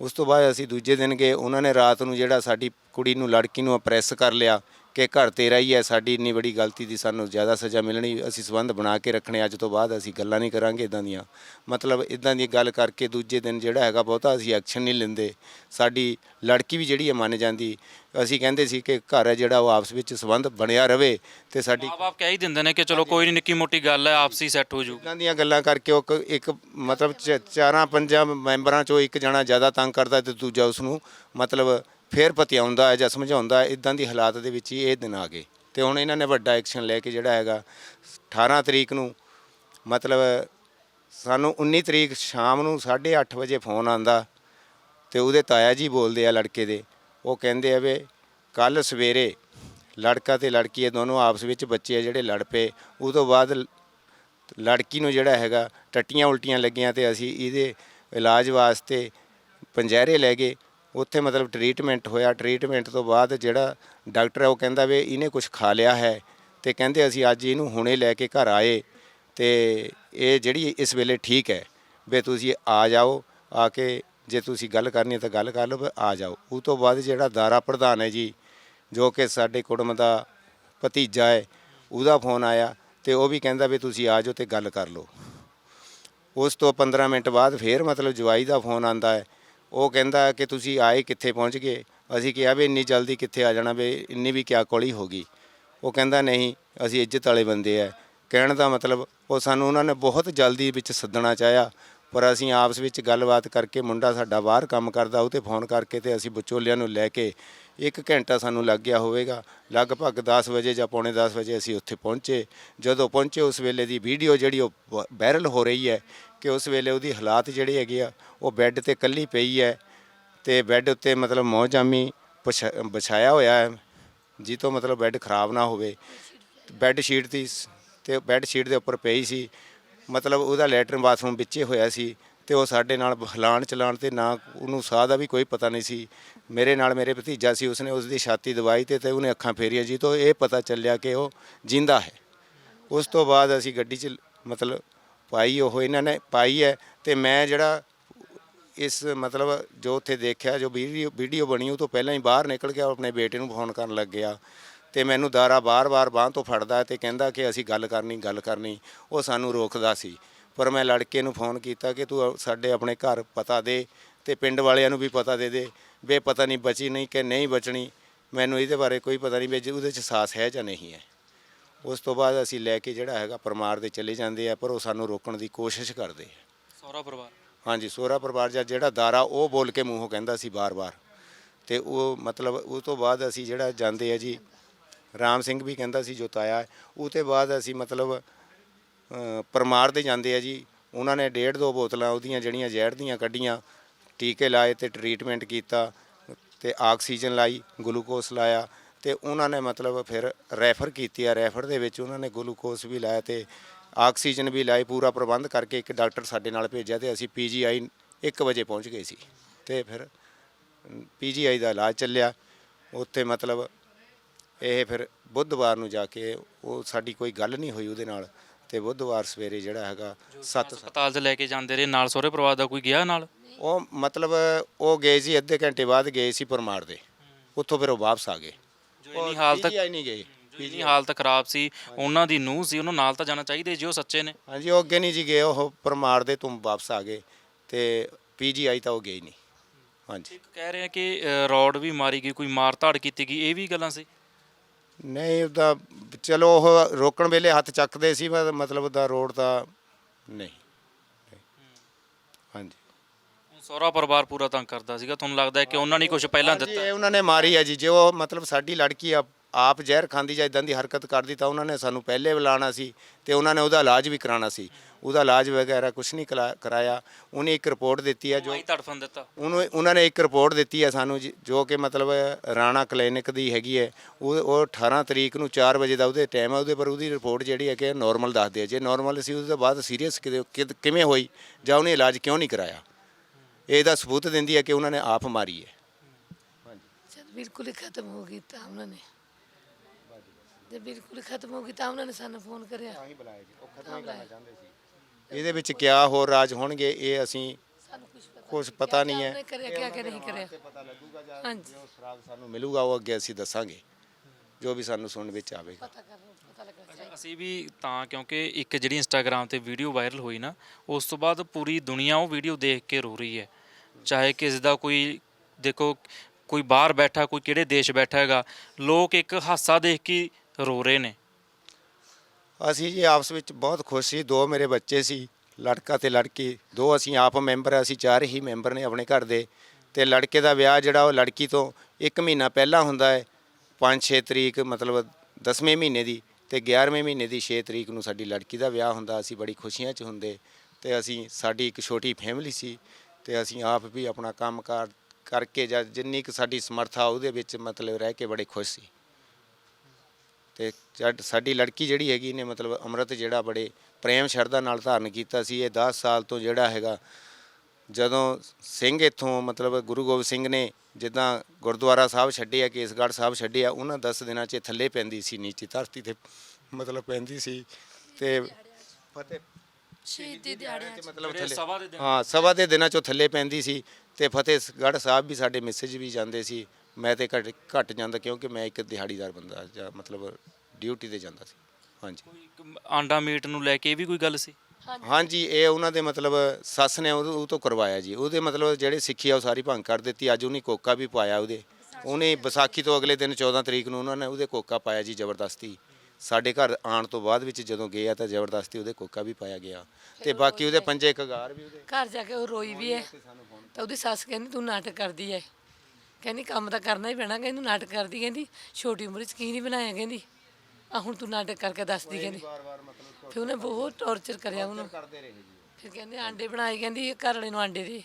ਉਸ ਤੋਂ ਬਾਅਦ ਅਸੀਂ ਦੂਜੇ ਦਿਨ ਗਏ, ਉਹਨਾਂ ਨੇ ਰਾਤ ਨੂੰ ਜਿਹੜਾ ਸਾਡੀ ਕੁੜੀ ਨੂੰ, ਲੜਕੀ ਨੂੰ ਪ੍ਰੈਸ ਕਰ ਲਿਆ। ਕਿ ਘਰ ਤੇਰਾ ਹੀ ਹੈ ਸਾਡੀ ਇੰਨੀ ਬੜੀ ਗਲਤੀ ਦੀ ਸਾਨੂੰ ਜ਼ਿਆਦਾ ਸਜ਼ਾ ਮਿਲਣੀ ਅਸੀਂ ਸਬੰਧ ਬਣਾ ਕੇ ਰੱਖਣੇ ਅੱਜ ਤੋਂ ਬਾਅਦ ਅਸੀਂ ਗੱਲਾਂ ਨਹੀਂ ਕਰਾਂਗੇ ਇਦਾਂ ਦੀਆਂ। ਮਤਲਬ ਇਦਾਂ ਦੀ ਗੱਲ ਕਰਕੇ ਦੂਜੇ ਦਿਨ ਜਿਹੜਾ ਹੈਗਾ ਬਹੁਤਾ ਅਸੀਂ ਐਕਸ਼ਨ ਨਹੀਂ ਲੈਂਦੇ। ਸਾਡੀ ਲੜਕੀ ਵੀ ਜਿਹੜੀ ਹੈ ਮੰਨ ਜਾਂਦੀ ਅਸੀਂ ਕਹਿੰਦੇ ਸੀ ਕਿ ਘਰ ਹੈ ਜਿਹੜਾ ਉਹ ਆਪਸ ਵਿੱਚ ਸਬੰਧ ਬਣਿਆ ਰਵੇ ਤੇ ਸਾਡੀ ਆਪ ਕਹਿ ਹੀ ਦਿੰਦੇ ਨੇ ਕਿ ਚਲੋ ਕੋਈ ਨਹੀਂ ਨਿੱਕੀ ਮੋਟੀ ਗੱਲ ਹੈ ਆਪਸੀ ਸੈੱਟ ਹੋ ਜਾਊ ਇਦਾਂ ਦੀਆਂ ਗੱਲਾਂ ਕਰਕੇ ਉਹ ਇੱਕ- ਇੱਕ ਮਤਲਬ ਚ- ਚਾਰਾਂ ਪੰਜਾਂ ਮੈਂਬਰਾਂ ਚੋਂ ਇੱਕ ਜਣਾ ਜ਼ਿਆਦਾ ਤੰਗ ਕਰਦਾ ਤੇ ਦੂਜਾ ਉਸ ਨੂੰ ਮਤਲਬ ਫੇਰ ਪਤਿਆਉਂਦਾ ਹੈ ਜਾਂ ਸਮਝਾਉਂਦਾ ਹੈ ਇਦਾਂ ਦੀ ਹਾਲਾਤ ਦੇ ਵਿੱਚ ਹੀ ਇਹ ਦਿਨ ਆ ਗਏ। ਤੇ ਹੁਣ ਇਹਨਾਂ ਨੇ ਵੱਡਾ ਐਕਸ਼ਨ ਲੈ ਕੇ ਜਿਹੜਾ ਹੈਗਾ 18 ਤਰੀਕ ਨੂੰ ਮਤਲਬ ਸਾਨੂੰ 19 ਤਰੀਕ ਸ਼ਾਮ ਨੂੰ 8:30 ਵਜੇ ਫੋਨ ਆਂਦਾ ਤੇ ਉਹਦੇ ਤਾਇਆ ਜੀ ਬੋਲਦੇ ਆ ਲੜਕੇ ਦੇ। ਉਹ ਕਹਿੰਦੇ ਆ ਵੀ ਕੱਲ ਸਵੇਰੇ ਲੜਕਾ ਤੇ ਲੜਕੀ ਇਹ ਦੋਨੋਂ ਆਪਸ ਵਿੱਚ ਬੱਚੇ ਆ ਜਿਹੜੇ ਲੜ ਪਏ। ਉਹ ਤੋਂ ਬਾਅਦ ਲੜਕੀ ਨੂੰ ਜਿਹੜਾ ਹੈਗਾ ਟੱਟੀਆਂ ਉਲਟੀਆਂ ਲੱਗੀਆਂ ਤੇ ਅਸੀਂ ਇਹਦੇ ਇਲਾਜ ਵਾਸਤੇ ਪੰਜਹਿਰੇ ਲੈ ਗਏ। ਉੱਥੇ ਮਤਲਬ ਟ੍ਰੀਟਮੈਂਟ ਹੋਇਆ। ਟ੍ਰੀਟਮੈਂਟ ਤੋਂ ਬਾਅਦ ਜਿਹੜਾ ਡਾਕਟਰ ਹੈ, ਉਹ ਕਹਿੰਦਾ ਵੀ ਇਹਨੇ ਕੁਝ ਖਾ ਲਿਆ ਹੈ ਤੇ ਕਹਿੰਦੇ ਅਸੀਂ ਅੱਜ ਇਹਨੂੰ ਹੁਣੇ ਲੈ ਕੇ ਘਰ ਆਏ ਤੇ ਇਹ ਜਿਹੜੀ ਇਸ ਵੇਲੇ ਠੀਕ ਹੈ, ਵੀ ਤੁਸੀਂ ਆ ਜਾਓ, ਆ ਕੇ ਜੇ ਤੁਸੀਂ ਗੱਲ ਕਰਨੀ ਤਾਂ ਗੱਲ ਕਰ ਲਓ ਆ ਜਾਓ। ਉਹ ਤੋਂ ਬਾਅਦ ਜਿਹੜਾ ਦਾਰਾ ਪ੍ਰਧਾਨ ਹੈ ਜੀ, ਜੋ ਕਿ ਸਾਡੇ ਕੁੜਮ ਦਾ ਭਤੀਜਾ ਹੈ, ਉਹਦਾ ਫੋਨ ਆਇਆ ਤੇ ਉਹ ਵੀ ਕਹਿੰਦਾ ਵੀ ਤੁਸੀਂ ਆ ਜਾਓ ਤੇ ਗੱਲ ਕਰ ਲਓ। ਉਸ ਤੋਂ 15 ਮਿੰਟ ਬਾਅਦ ਫੇਰ ਮਤਲਬ ਜਵਾਈ ਦਾ ਫੋਨ ਆਂਦਾ ਹੈ। ਉਹ ਕਹਿੰਦਾ ਕਿ ਤੁਸੀਂ ਆਏ ਕਿੱਥੇ ਪਹੁੰਚ ਗਏ? ਅਸੀਂ ਕਿਹਾ ਵੀ ਇੰਨੀ ਜਲਦੀ ਕਿੱਥੇ ਆ ਜਾਣਾ ਵੀ ਇੰਨੀ ਵੀ ਕਿਆ ਕੋਲੀ ਹੋ ਗਈ। ਉਹ ਕਹਿੰਦਾ ਨਹੀਂ, ਅਸੀਂ ਇੱਜ਼ਤ ਵਾਲੇ ਬੰਦੇ ਆ। ਕਹਿਣ ਦਾ ਮਤਲਬ ਉਹ ਸਾਨੂੰ ਉਹਨਾਂ ਨੇ ਬਹੁਤ ਜਲਦੀ ਵਿੱਚ ਸੱਦਣਾ ਚਾਹਿਆ, ਪਰ ਅਸੀਂ ਆਪਸ ਵਿੱਚ ਗੱਲਬਾਤ ਕਰਕੇ ਮੁੰਡਾ ਸਾਡਾ ਬਾਹਰ ਕੰਮ ਕਰਦਾ, ਉਹ ਤੇ ਫੋਨ ਕਰਕੇ ਤੇ ਅਸੀਂ ਵਿਚੋਲਿਆਂ ਨੂੰ ਲੈ ਕੇ ਇੱਕ ਘੰਟਾ ਸਾਨੂੰ ਲੱਗ ਗਿਆ ਹੋਵੇਗਾ। ਲਗਭਗ 10 ਵਜੇ ਜਾਂ ਪੌਣੇ 10 ਵਜੇ ਅਸੀਂ ਉੱਥੇ ਪਹੁੰਚੇ। ਜਦੋਂ ਪਹੁੰਚੇ ਉਸ ਵੇਲੇ ਦੀ ਵੀਡੀਓ ਜਿਹੜੀ ਉਹ ਵ- ਵਾਇਰਲ ਹੋ ਰਹੀ ਹੈ ਕਿ ਉਸ ਵੇਲੇ ਉਹਦੀ ਹਾਲਾਤ ਜਿਹੜੇ ਹੈਗੇ ਆ, ਉਹ ਬੈੱਡ ਤੇ ਕੱਲੀ ਪਈ ਹੈ ਤੇ ਬੈੱਡ ਉੱਤੇ ਮਤਲਬ ਮੌਜਾਮੀ ਵਿਛਾਇਆ ਹੋਇਆ ਹੈ, ਜੀ ਤੋਂ ਮਤਲਬ ਬੈੱਡ ਖਰਾਬ ਨਾ ਹੋਵੇ। ਬੈੱਡ ਸ਼ੀਟ ਦੀ ਸ- ਤੇ ਬੈੱਡ ਸ਼ੀਟ ਦੇ ਉੱਪਰ ਪਈ ਸੀ, ਮਤਲਬ ਉਹਦਾ ਲੈਟਰਨ ਬਾਥਰੂਮ ਵਿੱਚੇ ਹੋਇਆ ਸੀ ਤੇ ਉਹ ਸਾਡੇ ਨਾਲ ਹਲਾਣ ਚਲਾਣ ਤੇ ਨਾ ਉਹਨੂੰ ਸਾਹ ਦਾ ਵੀ ਕੋਈ ਪਤਾ ਨਹੀਂ ਸੀ। ਮੇਰੇ ਨਾਲ ਮੇਰੇ ਭਤੀਜਾ ਸੀ, ਉਸਨੇ ਉਸ ਦੀ ਛਾਤੀ ਦਵਾਈ ਤੇ ਤੇ ਉਹਨੇ ਅੱਖਾਂ ਫੇਰੀਆਂ ਜੀ ਤੋਂ ਇਹ ਪਤਾ ਚੱਲਿਆ ਕਿ ਉਹ ਜਿੰਦਾ ਹੈ। ਉਸ ਤੋਂ ਬਾਅਦ ਅਸੀਂ ਗੱਡੀ 'ਚ ਮਤਲਬ ਪਾਈ, ਉਹ ਇਹਨਾਂ ਨੇ ਪਾਈ ਹੈ ਤੇ ਮੈਂ ਜਿਹੜਾ ਇਸ ਮਤਲਬ ਜੋ ਉੱਥੇ ਦੇਖਿਆ, ਜੋ ਵੀਡੀਓ ਵੀਡੀਓ ਬਣੀ, ਉਹ ਤੋਂ ਪਹਿਲਾਂ ਹੀ ਬਾਹਰ ਨਿਕਲ ਗਿਆ ਆਪਣੇ ਬੇਟੇ ਨੂੰ ਫੋਨ ਕਰਨ ਲੱਗ ਗਿਆ ਤੇ ਮੈਨੂੰ ਦਾਰਾ ਬਾਰ-ਬਾਰ ਬਾਂਹ ਤੋਂ ਫੜਦਾ ਤੇ ਕਹਿੰਦਾ ਕਿ ਅਸੀਂ ਗੱਲ ਕਰਨੀ ਗੱਲ ਕਰਨੀ, ਉਹ ਸਾਨੂੰ ਰੋਕਦਾ ਸੀ। ਪਰ ਮੈਂ ਲੜਕੇ ਨੂੰ ਫੋਨ ਕੀਤਾ ਕਿ ਤੂੰ ਸਾਡੇ ਆਪਣੇ ਘਰ ਪਤਾ ਦੇ ਤੇ ਪਿੰਡ ਵਾਲਿਆਂ ਨੂੰ ਵੀ ਪਤਾ ਦੇ ਦੇ ਵੇ ਪਤਾ ਨਹੀਂ ਬਚੀ ਨਹੀਂ ਕਿ ਨਹੀਂ ਬਚਣੀ। ਮੈਨੂੰ ਇਹਦੇ ਬਾਰੇ ਕੋਈ ਪਤਾ ਨਹੀਂ ਵੀ ਜੇ ਉਹਦੇ ਚ ਸਾਸ ਹੈ ਜਾਂ ਨਹੀਂ ਹੈ। ਉਸ ਤੋਂ ਬਾਅਦ ਅਸੀਂ ਲੈ ਕੇ ਜਿਹੜਾ ਹੈਗਾ ਪਰਮਾਰ ਦੇ ਚਲੇ ਜਾਂਦੇ ਆ ਪਰ ਉਹ ਸਾਨੂੰ ਰੋਕਣ ਦੀ ਕੋਸ਼ਿਸ਼ ਕਰਦੇ ਆ। ਸਹੁਰਾ ਪਰਿਵਾਰ? ਹਾਂਜੀ ਸੋਹਰਾ ਪਰਿਵਾਰ ਜਾਂ ਜਿਹੜਾ ਦਾਰਾ ਉਹ ਬੋਲ ਕੇ ਮੂੰਹੋਂ ਕਹਿੰਦਾ ਸੀ ਬਾਰ-ਬਾਰ। ਤੇ ਉਹ ਮਤਲਬ ਉਹ ਤੋਂ ਬਾਅਦ ਅਸੀਂ ਜਿਹੜਾ ਜਾਂਦੇ ਆ ਜੀ ਰਾਮ ਸਿੰਘ ਵੀ ਕਹਿੰਦਾ ਸੀ ਜੋ ਤਾਇਆ। ਉਹ ਤੇ ਬਾਅਦ ਅਸੀਂ ਮਤਲਬ ਅ, ਪਰਮਾਰ ਦੇ ਜਾਂਦੇ ਆ ਜੀ। ਉਹਨਾਂ ਨੇ ਡੇਢ ਦੋ ਬੋਤਲਾਂ ਉਹਦੀਆਂ ਜਿਹੜੀਆਂ ਜ਼ਹਿਰ ਦੀਆਂ ਕੱਢੀਆਂ ਟੀਕੇ ਲਾਏ ਤੇ ਟਰੀਟਮੈਂਟ ਕੀਤਾ ਤੇ ਆਕਸੀਜਨ ਲਾਈ ਗਲੂਕੋਸ ਲਾਇਆ। ਤੇ ਉਹਨਾਂ ਨੇ ਮਤਲਬ ਫਿਰ ਰੈਫਰ ਕੀਤੀ ਆ। ਰੈਫਰ ਦੇ ਵਿੱਚ ਉਹਨਾਂ ਨੇ ਗਲੂਕੋਸ ਵੀ ਲਾਇਆ ਤੇ ਆਕਸੀਜਨ ਵੀ ਲਾਈ। ਪੂਰਾ ਪ੍ਰਬੰਧ ਕਰਕੇ ਇੱਕ ਡਾਕਟਰ ਸਾਡੇ ਨਾਲ ਭੇਜਿਆ ਤੇ ਅਸੀਂ ਪੀਜੀਆਈ 1 ਵਜੇ ਪਹੁੰਚ ਗਏ ਸੀ। ਤੇ ਫਿਰ ਪੀਜੀਆਈ ਦਾ ਇਲਾਜ ਚੱਲਿਆ। ਉੱਥੇ ਮਤਲਬ ਇਹ ਫਿਰ ਬੁੱਧਵਾਰ ਨੂੰ ਜਾ ਕੇ ਉਹ ਸਾਡੀ ਕੋਈ ਗੱਲ ਨਹੀਂ ਹੋਈ ਉਹਦੇ ਨਾਲ। ਤੇ ਬੁੱਧਵਾਰ ਸਵੇਰੇ ਜਿਹੜਾ ਹੈਗਾ 7 ਹਸਪਤਾਲ 'ਚ ਲੈ ਕੇ ਜਾਂਦੇ ਰਹੇ ਨਾਲ ਸਹੁਰੇ ਪਰਿਵਾਰ ਦਾ ਕੋਈ ਗਿਆ ਨਾਲ? ਉਹ ਮਤਲਬ ਉਹ ਗਏ ਸੀ ਅੱਧੇ ਘੰਟੇ ਬਾਅਦ ਗਏ ਸੀ ਪਰਮਾਰ ਦੇ। ਉੱਥੋਂ ਫਿਰ ਉਹ ਵਾਪਸ ਆ ਗਏ। ਜੋ ਇੰਨੀ ਹਾਲਤ PGI ਨਹੀਂ ਗਏ ਜੋ ਇੰਨੀ ਹਾਲਤ ਖਰਾਬ ਸੀ ਉਹਨਾਂ ਦੀ ਨੂੰਹ ਸੀ ਉਹਨੂੰ ਨਾਲ ਤਾਂ ਜਾਣਾ ਚਾਹੀਦਾ ਜੇ ਉਹ ਸੱਚੇ ਨੇ। ਹਾਂਜੀ ਉਹ ਅੱਗੇ ਨਹੀਂ ਜੀ ਗਏ ਉਹ ਪਰਮਾਰ ਦੇ ਤੋਂ ਵਾਪਸ ਆ ਗਏ ਤੇ ਪੀਜੀਆਈ ਤਾਂ ਉਹ ਗਏ ਹੀ ਨਹੀਂ। ਹਾਂਜੀ। ਇੱਕ ਕਹਿ ਰਹੇ ਆ ਕਿ ਅ, ਰੌਡ ਵੀ ਮਾਰੀ ਗਈ ਕੋਈ ਮਾਰ ਧਾੜ ਕੀਤੀ ਗਈ ਇਹ ਵੀ ਗੱਲਾਂ ਸੀ? ਨਹੀਂ ਉਹਦਾ ਚਲੋ ਉਹ ਰੋਕਣ ਵੇਲੇ ਹੱਥ ਚੱਕਦੇ ਸੀ ਪਰ ਮਤਲਬ ਉਹਦਾ ਰੋਡ ਨਹੀਂ ਨਹੀਂ। ਹਾਂਜੀ ਸਹੁਰਾ ਪਰਿਵਾਰ ਪੂਰਾ ਤੰਗ ਕਰਦਾ ਸੀਗਾ ਤੁਹਾਨੂੰ ਲੱਗਦਾ ਹੈ ਕਿ ਉਹਨਾਂ ਨੇ ਕੁਝ ਪਹਿਲਾਂ ਦਿੱਤਾ? ਇਹ ਉਹਨਾਂ ਨੇ ਮਾਰੀ ਹੈ ਜੀ ਜੇ ਉਹ ਮਤਲਬ ਸਾਡੀ ਲੜਕੀ ਆ- ਆਪ ਜ਼ਹਿਰ ਖਾਂਦੀ ਜਾਂ ਇਦਾਂ ਦੀ ਹਰਕਤ ਕਰਦੀ ਤਾਂ ਉਹਨਾਂ ਨੇ ਸਾਨੂੰ ਪਹਿਲੇ ਬੁਲਾਉਣਾ ਸੀ ਤੇ ਉਹਨਾਂ ਨੇ ਉਹਦਾ ਇਲਾਜ ਵੀ ਕਰਾਉਣਾ ਸੀ। ਉਹਦਾ ਇਲਾਜ ਵਗੈਰਾ ਕੁਝ ਨਹੀਂ ਕਰਾ- ਕਰਾਇਆ। ਉਹਨੇ ਇੱਕ ਰਿਪੋਰਟ ਦਿੱਤੀ ਹੈ ਜੋ ਮਾਈ ਤੜਫਨ ਦਿੱਤਾ? ਉਹਨੂੰ ਉਹਨਾਂ ਨੇ ਇੱਕ ਰਿਪੋਰਟ ਦਿੱਤੀ ਹੈ ਸਾਨੂੰ ਜੀ, ਜੋ ਕਿ ਮਤਲਬ ਰਾਣਾ ਕਲੀਨਿਕ ਦੀ ਹੈਗੀ ਹੈ। ਉਹ ਉਹ 18 ਤਰੀਕ ਨੂੰ 4 ਵਜੇ ਦਾ ਉਹਦੇ ਟਾਈਮ ਹੈ ਉਹਦੇ ਪਰ ਉਹਦੀ ਰਿਪੋਰਟ ਜਿਹੜੀ ਹੈ ਕਿ ਨਾਰਮਲ ਦੱਸਦੇ ਆ। ਜੇ ਨਾਰਮਲ ਸੀ ਉਹਦੇ ਤੋਂ ਬਾਅਦ ਸੀਰੀਅਸ ਕਿਵੇਂ ਹੋਈ ਜਾਂ ਉਹਨੇ ਇਲਾਜ ਕਿਉਂ ਨਹੀਂ ਕਰਾਇਆ? ਇਹਦਾ ਸਬੂਤ ਦਿੰਦੀ ਹੈ ਕਿ ਉਹਨਾਂ ਨੇ ਆਪ ਮਾਰੀ ਹੈ। ਜਦ ਬਿਲਕੁਲ ਹੀ ਖਤਮ ਹੋ ਗਈ ਤਾਂ ਉਹਨਾਂ ਨੇ। ਜਦ ਬਿਲਕੁਲ ਹੀ ਖਤਮ ਹੋ ਗਈ ਤਾਂ ਉਹਨਾਂ ਨੇ ਸਾਨੂੰ ਫੋਨ ਕਰਿਆ। ਹੀ ਬੁਲਾਇਆ ਜੀ ਉਹ ਖਤਮ ਹੀ ਕਰਨਾ ਚਾਹੁੰਦੇ ਸੀ। ਇਹਦੇ ਵਿੱਚ ਕਿਆ ਹੋਰ ਰਾਜ ਹੋਣਗੇ ਇਹ ਅਸੀਂ ਸਾਨੂੰ ਕੁਝ ਪਤਾ ਕੁਝ ਪਤਾ ਨਹੀਂ ਉਹਨੇ ਹੈ। ਕਰਿਆ ਕਿਆ ਕਿ ਨਹੀਂ ਕਰਿਆ। ਪਤਾ ਲੱਗੂਗਾ ਜਾਂ ਹਾਂਜੀ। ਜੋ ਸਰਾਗ ਸਾਨੂੰ ਮਿਲੂਗਾ ਉਹ ਅੱਗੇ ਅਸੀਂ ਦੱਸਾਂਗੇ। ਜੋ ਵੀ ਸਾਨੂੰ ਸੁਣਨ ਵਿੱਚ ਆਵੇਗਾ। ਪਤਾ ਕਰ ਪਤਾ ਲੱਗਣਾ ਚਾਹੀਦਾ। ਅਸੀਂ ਵੀ ਤਾਂ ਕਿਉਂਕਿ ਇੱਕ ਜਿਹੜੀ ਇੰਸਟਾਗ੍ਰam ਤੇ ਵੀਡੀਓ ਵਾਇਰਲ ਹੋਈ ਨਾ ਉਸ ਤੋਂ ਬਾਅਦ ਪੂਰੀ ਦੁਨੀਆ ਉਹ ਵੀਡੀਓ ਦੇਖ ਕੇ ਰੋ ਰਹੀ ਹੈ। ਚਾਹੇ ਕਿਸੇ ਦਾ ਕੋਈ, ਦੇਖੋ, ਕੋਈ ਬਾਹਰ ਬੈਠਾ, ਕੋਈ ਕਿਹੜੇ ਦੇਸ਼ ਬੈਠਾ ਹੈਗਾ, ਲੋਕ ਇੱਕ ਹਾਸਾ ਦੇਖ ਕੇ ਰੋ ਰਹੇ ਨੇ। ਅਸੀਂ ਜੀ ਆਪਸ ਵਿੱਚ ਬਹੁਤ ਖੁਸ਼ ਸੀ। ਦੋ ਮੇਰੇ ਬੱਚੇ ਸੀ, ਲੜਕਾ ਤੇ ਲੜਕੀ। ਦੋ ਅਸੀਂ ਆਪ ਮੈਂਬਰ ਆ ਅਸੀਂ ਚਾਰ ਹੀ ਮੈਂਬਰ ਨੇ ਆਪਣੇ ਘਰ ਦੇ। ਤੇ ਲੜਕੇ ਦਾ ਵਿਆਹ ਜਿਹੜਾ ਉਹ ਲੜਕੀ ਤੋਂ 1 ਮਹੀਨਾ ਪਹਿਲਾਂ ਹੁੰਦਾ ਹੈ 5-6 ਤਰੀਕ ਮਤਲਬ 10ਵੇਂ ਮਹੀਨੇ ਦੀ ਤੇ 11ਵੇਂ ਮਹੀਨੇ ਦੀ 6 ਤਰੀਕ ਨੂੰ ਸਾਡੀ ਲੜਕੀ ਦਾ ਵਿਆਹ ਹੁੰਦਾ। ਅਸੀਂ ਬੜੀ ਖੁਸ਼ੀਆਂ 'ਚ ਹੁੰਦੇ ਤੇ ਅਸੀਂ, ਸਾਡੀ ਇੱਕ ਛੋਟੀ ਫੈਮਿਲੀ ਸੀ। ਤੇ ਅਸੀਂ ਆਪ ਵੀ ਆਪਣਾ ਕੰਮਕਾਰ ਕਰਕੇ ਜਾਂ ਜਿੰਨੀ ਕੁ ਸਾਡੀ ਸਮਰੱਥਾ ਉਹਦੇ ਵਿੱਚ ਮਤਲਬ ਰਹਿ ਕੇ ਬੜੇ ਖੁਸ਼ ਸੀ। ਤੇ ਜਦ ਸਾਡੀ ਲੜਕੀ ਜਿਹੜੀ ਹੈਗੀ ਨੇ ਮਤਲਬ ਅੰਮ੍ਰਿਤ ਜਿਹੜਾ ਬੜੇ ਪ੍ਰੇਮ ਸ਼ਰਧਾ ਨਾਲ ਧਾਰਨ ਕੀਤਾ ਸੀ। ਇਹ 10 ਸਾਲ ਤੋਂ ਜਿਹੜਾ ਹੈਗਾ, ਜਦੋਂ ਸਿੰਘ ਇੱਥੋਂ ਮਤਲਬ ਗੁਰੂ ਗੋਬਿੰਦ ਸਿੰਘ ਨੇ ਜਿੱਦਾਂ ਗੁਰਦੁਆਰਾ ਸਾਹਿਬ ਛੱਡੇ ਆ ਕੇਸਗੜ੍ਹ ਸਾਹਿਬ ਛੱਡਿਆ, ਉਹਨਾਂ 10 ਦਿਨਾਂ 'ਚ ਥੱਲੇ ਪੈਂਦੀ ਸੀ, ਨੀਚੀ ਧਰਤੀ ਤੇ ਮਤਲਬ ਪੈਂਦੀ ਸੀ। ਤੇ ਫਤਿਹ ਸ਼ਹੀਦੀ ਦਿਹਾੜਿਆਂ 'ਚ ਮਤਲਬ ਜਿਹੜੇ ਥੱਲੇ ਸਭਾ ਦੇ ਦਿਨ ਹਾਂ ਸਭਾ ਦੇ ਦਿਨਾਂ 'ਚੋਂ ਥੱਲੇ ਪੈਂਦੀ ਸੀ ਤੇ ਫਤਿਹਗੜ੍ਹ ਸਾਹਿਬ ਵੀ ਸਾਡੇ ਮੈਸੇਜ ਵੀ ਜਾਂਦੇ ਸੀ। ਮੈਂ ਤੇ ਘੱਟ ਘੱਟ ਜਾਂਦਾ ਕਿਉਂਕਿ ਮੈਂ ਇੱਕ ਦਿਹਾੜੀਦਾਰ ਬੰਦਾ ਜਾਂ ਮਤਲਬ ਡਿਊਟੀ ਤੇ ਜਾਂਦਾ ਸੀ। ਹਾਂਜੀ। ਕੋਈ ਇੱਕ ਆਂਡਾ ਮੀਟ ਨੂੰ ਲੈ ਕੇ ਇਹ ਵੀ ਕੋਈ ਗੱਲ ਸੀ? ਹਾਂਜੀ। ਇਹ ਉਹਨਾਂ ਦੇ ਮਤਲਬ ਸੱਸ ਨੇ ਉਹ ਉਹ ਤੋਂ ਕਰਵਾਇਆ ਜੀ। ਉਹਦੇ ਮਤਲਬ ਜਿਹੜੇ ਸਿੱਖੀ ਆ ਉਹ ਸਾਰੀ ਭੰਗ ਕਰ ਦਿੱਤੀ। ਅੱਜ ਉਹਨੇ ਕੋਕਾ ਵੀ ਪਾਇਆ ਉਹਦੇ। ਉਹਨੇ ਵਿਸਾਖੀ ਤੋਂ ਅਗਲੇ ਦਿਨ 14 ਤਰੀਕ ਨੂੰ ਉਹਨਾਂ ਨੇ ਉਹਦੇ ਕੋਕਾ ਪਾਇਆ ਜੀ ਜ਼ਬਰਦਸਤੀ। ਸਾਡੇ ਘਰ ਆਉਣ ਤੋਂ ਬਾਅਦ ਵਿੱਚ ਜਦੋਂ ਗਏ ਆ ਤਾਂ ਜ਼ਬਰਦਸਤੀ ਉਹਦੇ ਕੋਕਾ ਵੀ ਪਾਇਆ ਗਿਆ। ਤੇ ਬਾਕੀ ਉਹਦੇ ਪੰਜੇ ਕਗਾਰ ਵੀ ਉਹਦੇ। ਘਰ ਜਾ ਕੇ ਉਹ ਰੋਈ ਵੀ ਹੈ ਤਾਂ ਉਹਦੀ ਸੱਸ ਕਹਿੰਦੀ ਤੂੰ ਨਾਟਕ ਕਰਦੀ ਹੈ। ਕਹਿੰਦੀ ਕੰਮ ਤਾਂ ਕਰਨਾ ਹੀ ਪੈਣਾ। ਕਹਿੰਦੀ ਨਾਟਕ ਕਰਦੀ? ਕਹਿੰਦੀ ਛੋਟੀ ਉਮਰ 'ਚ ਕੀ ਨਹੀਂ ਬਣਾਇਆ? ਕਹਿੰਦੀ ਆ ਹੁਣ ਤੂੰ ਨਾਟਕ ਕਰਕੇ ਦੱਸਦੀ। ਕਹਿੰਦੀ। ਫਿਰ ਉਹਨੇ ਬਹੁਤ ਟੌਰਚਰ ਕਰਿਆ ਉਹਨੂੰ। ਕਰਦੇ ਰਹੇ ਜੀ ਫਿਰ ਕਹਿੰਦੇ ਆਂਡੇ ਬਣਾਏ। ਕਹਿੰਦੀ ਘਰ ਵਾਲੇ ਨੂੰ ਆਂਡੇ ਦੇ।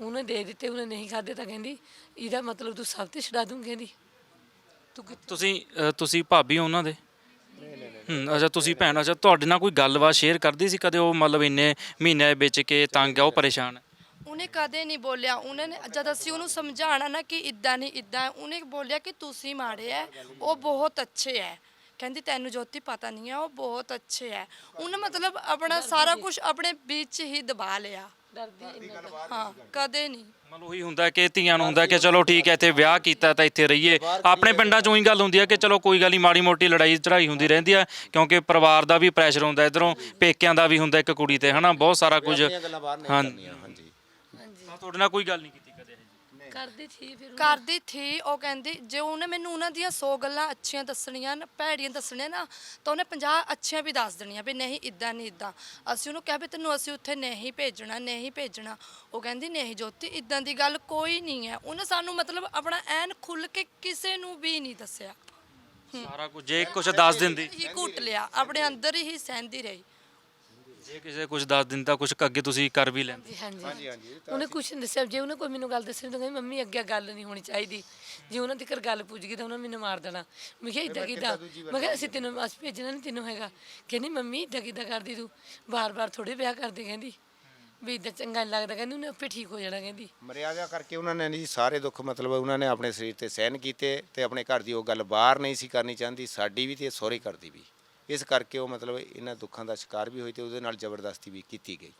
ਉਹਨੇ ਦੇ ਦਿੱਤੇ ਉਹਨੇ ਨਹੀਂ ਖਾਦੇ ਤਾਂ ਕਹਿੰਦੀ ਇਹਦਾ ਮਤਲਬ ਤੂੰ ਸਭ ਤੇ ਛਡਾ ਦੂੰ। ਕਹਿੰਦੀ ਤੂੰ ਤੁਸੀਂ ਅ, ਤੁਸੀਂ ਭਾਬੀ ਹੋ ਉਹਨਾਂ ਦੇ? ਹੂੰ, ਅੱਛਾ, ਤੁਸੀਂ ਭੈਣ, ਅੱਛਾ, ਤੁਹਾਡੇ ਨਾਲ ਕੋਈ ਗੱਲਬਾਤ ਸ਼ੇਅਰ ਕਰਦੀ ਸੀ ਕਦੇ ਉਹ ਮਤਲਬ ਇੰਨੇ ਮਹੀਨੇ ਵਿੱਚ ਕੇ ਤੰਗ ਆ, ਉਹ ਪਰੇਸ਼ਾਨ? ਹੈ ਉਹਨੇ ਕਦੇ ਨਹੀਂ ਬੋਲਿਆ। ਉਹਨੇ ਨੇ- ਜਦ ਅਸੀਂ ਉਹਨੂੰ ਸਮਝਾਣਾ ਨਾ ਕਿ ਇਦਾਂ ਨਹੀਂ ਇਦਾਂ ਉਹਨੇ ਬੋਲਿਆ ਕਿ ਤੁਸੀਂ ਮਾੜੇ ਐ, ਉਹ ਬਹੁਤ ਅੱਛੇ ਐ। ਕਹਿੰਦੀ, ਤੈਨੂੰ ਜੋਤੀ ਪਤਾ ਨਹੀਂ ਆ ਉਹ ਬਹੁਤ ਅੱਛੇ ਐ। ਉਹਨੇ ਮਤਲਬ ਆਪਣਾ ਸਾਰਾ ਕੁਝ ਆਪਣੇ ਵਿੱਚ ਹੀ ਦਬਾ ਲਿਆ। ਡਰਦੀ ਇੰਨਾ ਤਾਂ। ਹਾਂ ਕਦੇ ਨਹੀਂ। ਮਤਲਬ ਉਹੀ ਹੁੰਦਾ ਕਿ ਧੀਆਂ ਨੂੰ ਹੁੰਦਾ ਕਿ ਚਲੋ ਠੀਕ ਹੈ ਇੱਥੇ ਵਿਆਹ ਕੀਤਾ ਤਾਂ ਇੱਥੇ ਰਹੀਏ। ਆਪਣੇ ਪਿੰਡਾਂ 'ਚ ਉਹੀ ਗੱਲ ਹੁੰਦੀ ਹੈ ਕਿ ਚਲੋ ਕੋਈ ਗੱਲ ਨਹੀਂ ਮਾੜੀ ਮੋਟੀ ਲੜਾਈ ਚੜਾਈ ਹੁੰਦੀ ਰਹਿੰਦੀ ਹੈ ਕਿਉਂਕਿ ਪਰਿਵਾਰ ਦਾ ਵੀ ਪ੍ਰੈਸ਼ਰ ਹੁੰਦਾ ਇਧਰੋਂ ਪੇਕਿਆਂ ਦਾ ਵੀ ਹੁੰਦਾ ਇੱਕ ਕੁੜੀ ਤੇ ਹਨਾ? ਬਹੁਤ ਸਾਰਾ ਕੁਝ। ਆਪਣੀਆਂ ਗੱਲਾਂ ਬਾਹਰ ਨਹੀਂ ਹਾਂ। ਕਰਨੀਆਂ ਹਾਂਜੀ। ਹਾਂ, ਤੁਹਾਡੇ ਨਾਲ ਕੋਈ ਗੱਲ ਨਹੀਂ ਕੀਤੀ। ਕਰਦੀ ਸੀ ਫਿਰ ਉਹ- ਕਰਦੀ ਥੀ ਉਹ ਕਹਿੰਦੀ ਜੇ ਉਹਨੇ ਮੈਨੂੰ ਉਹਨਾਂ ਦੀਆਂ 100 ਗੱਲਾਂ ਅੱਛੀਆਂ ਦੱਸਣੀਆਂ ਨਾ ਭੈੜੀਆਂ ਦੱਸਣੀਆਂ ਨਾ ਤਾਂ ਉਹਨੇ 50 ਅੱਛੀਆਂ ਵੀ ਦੱਸ ਦੇਣੀਆਂ ਵੀ ਨਹੀਂ ਇਦਾਂ ਨਹੀਂ ਇਦਾਂ ਅਸੀਂ ਉਹਨੂੰ ਕਿਹਾ ਵੀ ਤੈਨੂੰ ਅਸੀਂ ਉੱਥੇ ਨਹੀਂ ਭੇਜਣਾ ਨਹੀਂ ਭੇਜਣਾ। ਉਹ ਕਹਿੰਦੀ ਨਹੀਂ ਜੋਤੀ ਇਦਾਂ ਦੀ ਗੱਲ ਕੋਈ ਨਹੀਂ ਹੈ। ਉਹਨੇ ਸਾਨੂੰ ਮਤਲਬ ਆਪਣਾ ਐਨ ਖੁੱਲ ਕੇ ਕਿਸੇ ਨੂੰ ਵੀ ਨਹੀਂ ਦੱਸਿਆ। ਸਾਰਾ ਕੁਝ ਜੇ ਕੁਝ ਦੱਸ ਦਿੰਦੀ। ਹੀ ਘੁੱਟ ਲਿਆ ਆਪਣੇ ਅੰਦਰ ਹੀ ਸਹਿੰਦੀ ਰਹੀ। ਜੇ ਕਿਸੇ ਕੁਝ ਦੱਸ ਦਿੰਦਾ ਕੁਝ ਅੱਗੇ ਤੁਸੀਂ ਕਰ ਵੀ ਲੈਂਦੇ। ਜੀ ਹਾਂਜੀ। ਹਾਂਜੀ ਉਹਨੇ ਕੁਛ ਨਹੀਂ ਦੱਸਿਆ। ਜੇ ਉਹਨੇ ਕੋਈ ਮੈਨੂੰ ਗੱਲ ਦੱਸਣੀ ਤਾਂ ਕਹਿੰਦੀ ਮੰਮੀ ਅੱਗੇ ਗੱਲ ਨਹੀਂ ਹੋਣੀ ਚਾਹੀਦੀ। ਜੇ ਉਹਨਾਂ ਦੀ ਕਰ ਗੱਲ ਪੁੱਜ ਗਈ ਤਾਂ ਉਹਨਾਂ ਮੈਨੂੰ ਮਾਰ ਦੇਣਾ। ਮੈਂ ਕਿਹਾ ਇਦਾਂ ਕਿਦਾਂ? ਮੈਂ ਕਿਹਾ ਅਸੀਂ ਤੈਨੂੰ ਬਸ ਭੇਜਣਾ ਨਹੀਂ ਤੈਨੂੰ ਹੈਗਾ। ਕਹਿੰਦੀ ਮੰਮੀ ਇਦਾਂ ਕਿਦਾਂ ਕਰਦੀ ਤੂੰ? ਬਾਰ-ਬਾਰ ਥੋੜੇ ਵਿਆਹ ਕਰਦੀ ਕਹਿੰਦੀ। ਵੀ ਇਦਾਂ ਚੰਗਾ ਨਹੀਂ ਲੱਗਦਾ। ਕਹਿੰਦੀ ਉਹਨੇ ਆਪੇ ਠੀਕ ਹੋ ਜਾਣਾ ਕਹਿੰਦੀ। ਮਰਿਆਦਾ ਕਰਕੇ ਉਹਨਾਂ ਨੇ ਜੀ ਸਾਰੇ ਦੁੱਖ ਮਤਲਬ ਉਹਨਾਂ ਨੇ ਆਪਣੇ ਸਰੀਰ ਤੇ ਸਹਿਨ ਕੀਤੇ ਤੇ ਆਪਣੇ ਘਰ ਦੀ ਉਹ ਗੱਲ ਬਾਹਰ ਨਹੀਂ ਸੀ ਕਰਨੀ ਚਾਹੁੰਦੀ। ਸਾਡੀ ਵੀ ਤੇ ਸਹੁਰੇ ਘਰ ਦੀ ਵੀ। ਇਸ ਕਰਕੇ ਉਹ ਮਤਲਬ ਇਹਨਾਂ ਦੁੱਖਾਂ ਦਾ ਸ਼ਿਕਾਰ ਵੀ ਹੋਈ ਤੇ ਉਹਦੇ ਨਾਲ ਜ਼ਬਰਦਸਤੀ ਵੀ ਕੀਤੀ ਗਈ।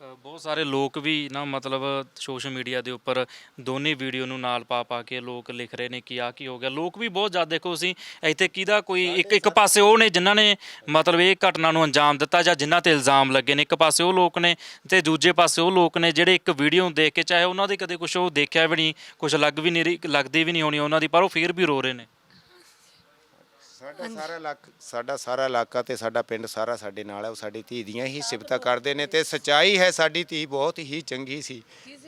ਬਹੁਤ ਸਾਰੇ ਲੋਕ ਵੀ ਨਾ ਮਤਲਬ ਸੋਸ਼ਲ ਮੀਡੀਆ ਦੇ ਉੱਪਰ ਦੋਨੇ ਵੀਡੀਓ ਨੂੰ ਨਾਲ ਪਾ ਪਾ ਕੇ ਲੋਕ ਲਿਖ ਰਹੇ ਨੇ ਕਿ ਆ ਕੀ ਹੋ ਗਿਆ। ਲੋਕ ਵੀ ਬਹੁਤ ਜ਼ਿਆਦਾ ਦੇਖੋ ਅਸੀਂ ਇੱਥੇ ਕਿਹਦਾ ਕੋਈ ਇੱਕ ਇੱਕ ਪਾਸੇ ਉਹ ਨੇ ਜਿਨ੍ਹਾਂ ਨੇ ਮਤਲਬ ਇਹ ਘਟਨਾ ਨੂੰ ਅੰਜਾਮ ਦਿੱਤਾ ਜਾਂ ਜਿਨ੍ਹਾਂ ਤੇ ਇਲਜ਼ਾਮ ਲੱਗੇ ਨੇ ਇੱਕ ਪਾਸੇ ਉਹ ਲੋਕ ਨੇ ਤੇ ਦੂਜੇ ਪਾਸੇ ਉਹ ਲੋਕ ਨੇ ਜਿਹੜੇ ਇੱਕ ਵੀਡੀਓ ਨੂੰ ਦੇਖ ਕੇ ਚਾਹੇ ਉਹਨਾਂ ਦੇ ਕਦੇ ਕੁਝ ਉਹ ਦੇਖਿਆ ਵੀ ਨਹੀਂ ਕੁਝ ਲੱਗ ਵੀ ਨਹੀਂ ਲੱਗਦੀ ਵੀ ਨਹੀਂ ਹੋਣੀ ਉਹਨਾਂ ਦੀ ਪਰ ਉਹ ਫਿਰ ਵੀ ਰੋ ਰਹੇ ਨੇ। ਸਾਡਾ ਸਾਰਾ ਇਲਾਕਾ ਸਾਡਾ ਸਾਰਾ ਇਲਾਕਾ ਤੇ ਸਾਡਾ ਪਿੰਡ ਸਾਰਾ ਸਾਡੇ ਨਾਲ ਹੈ ਉਹ ਸਾਡੀ ਧੀ ਦੀਆਂ ਹੀ ਸਿਫਤਾਂ ਕਰਦੇ ਨੇ ਤੇ ਸਚਾਈ ਹੈ ਸਾਡੀ ਧੀ ਬਹੁਤ ਹੀ ਚੰਗੀ ਸੀ।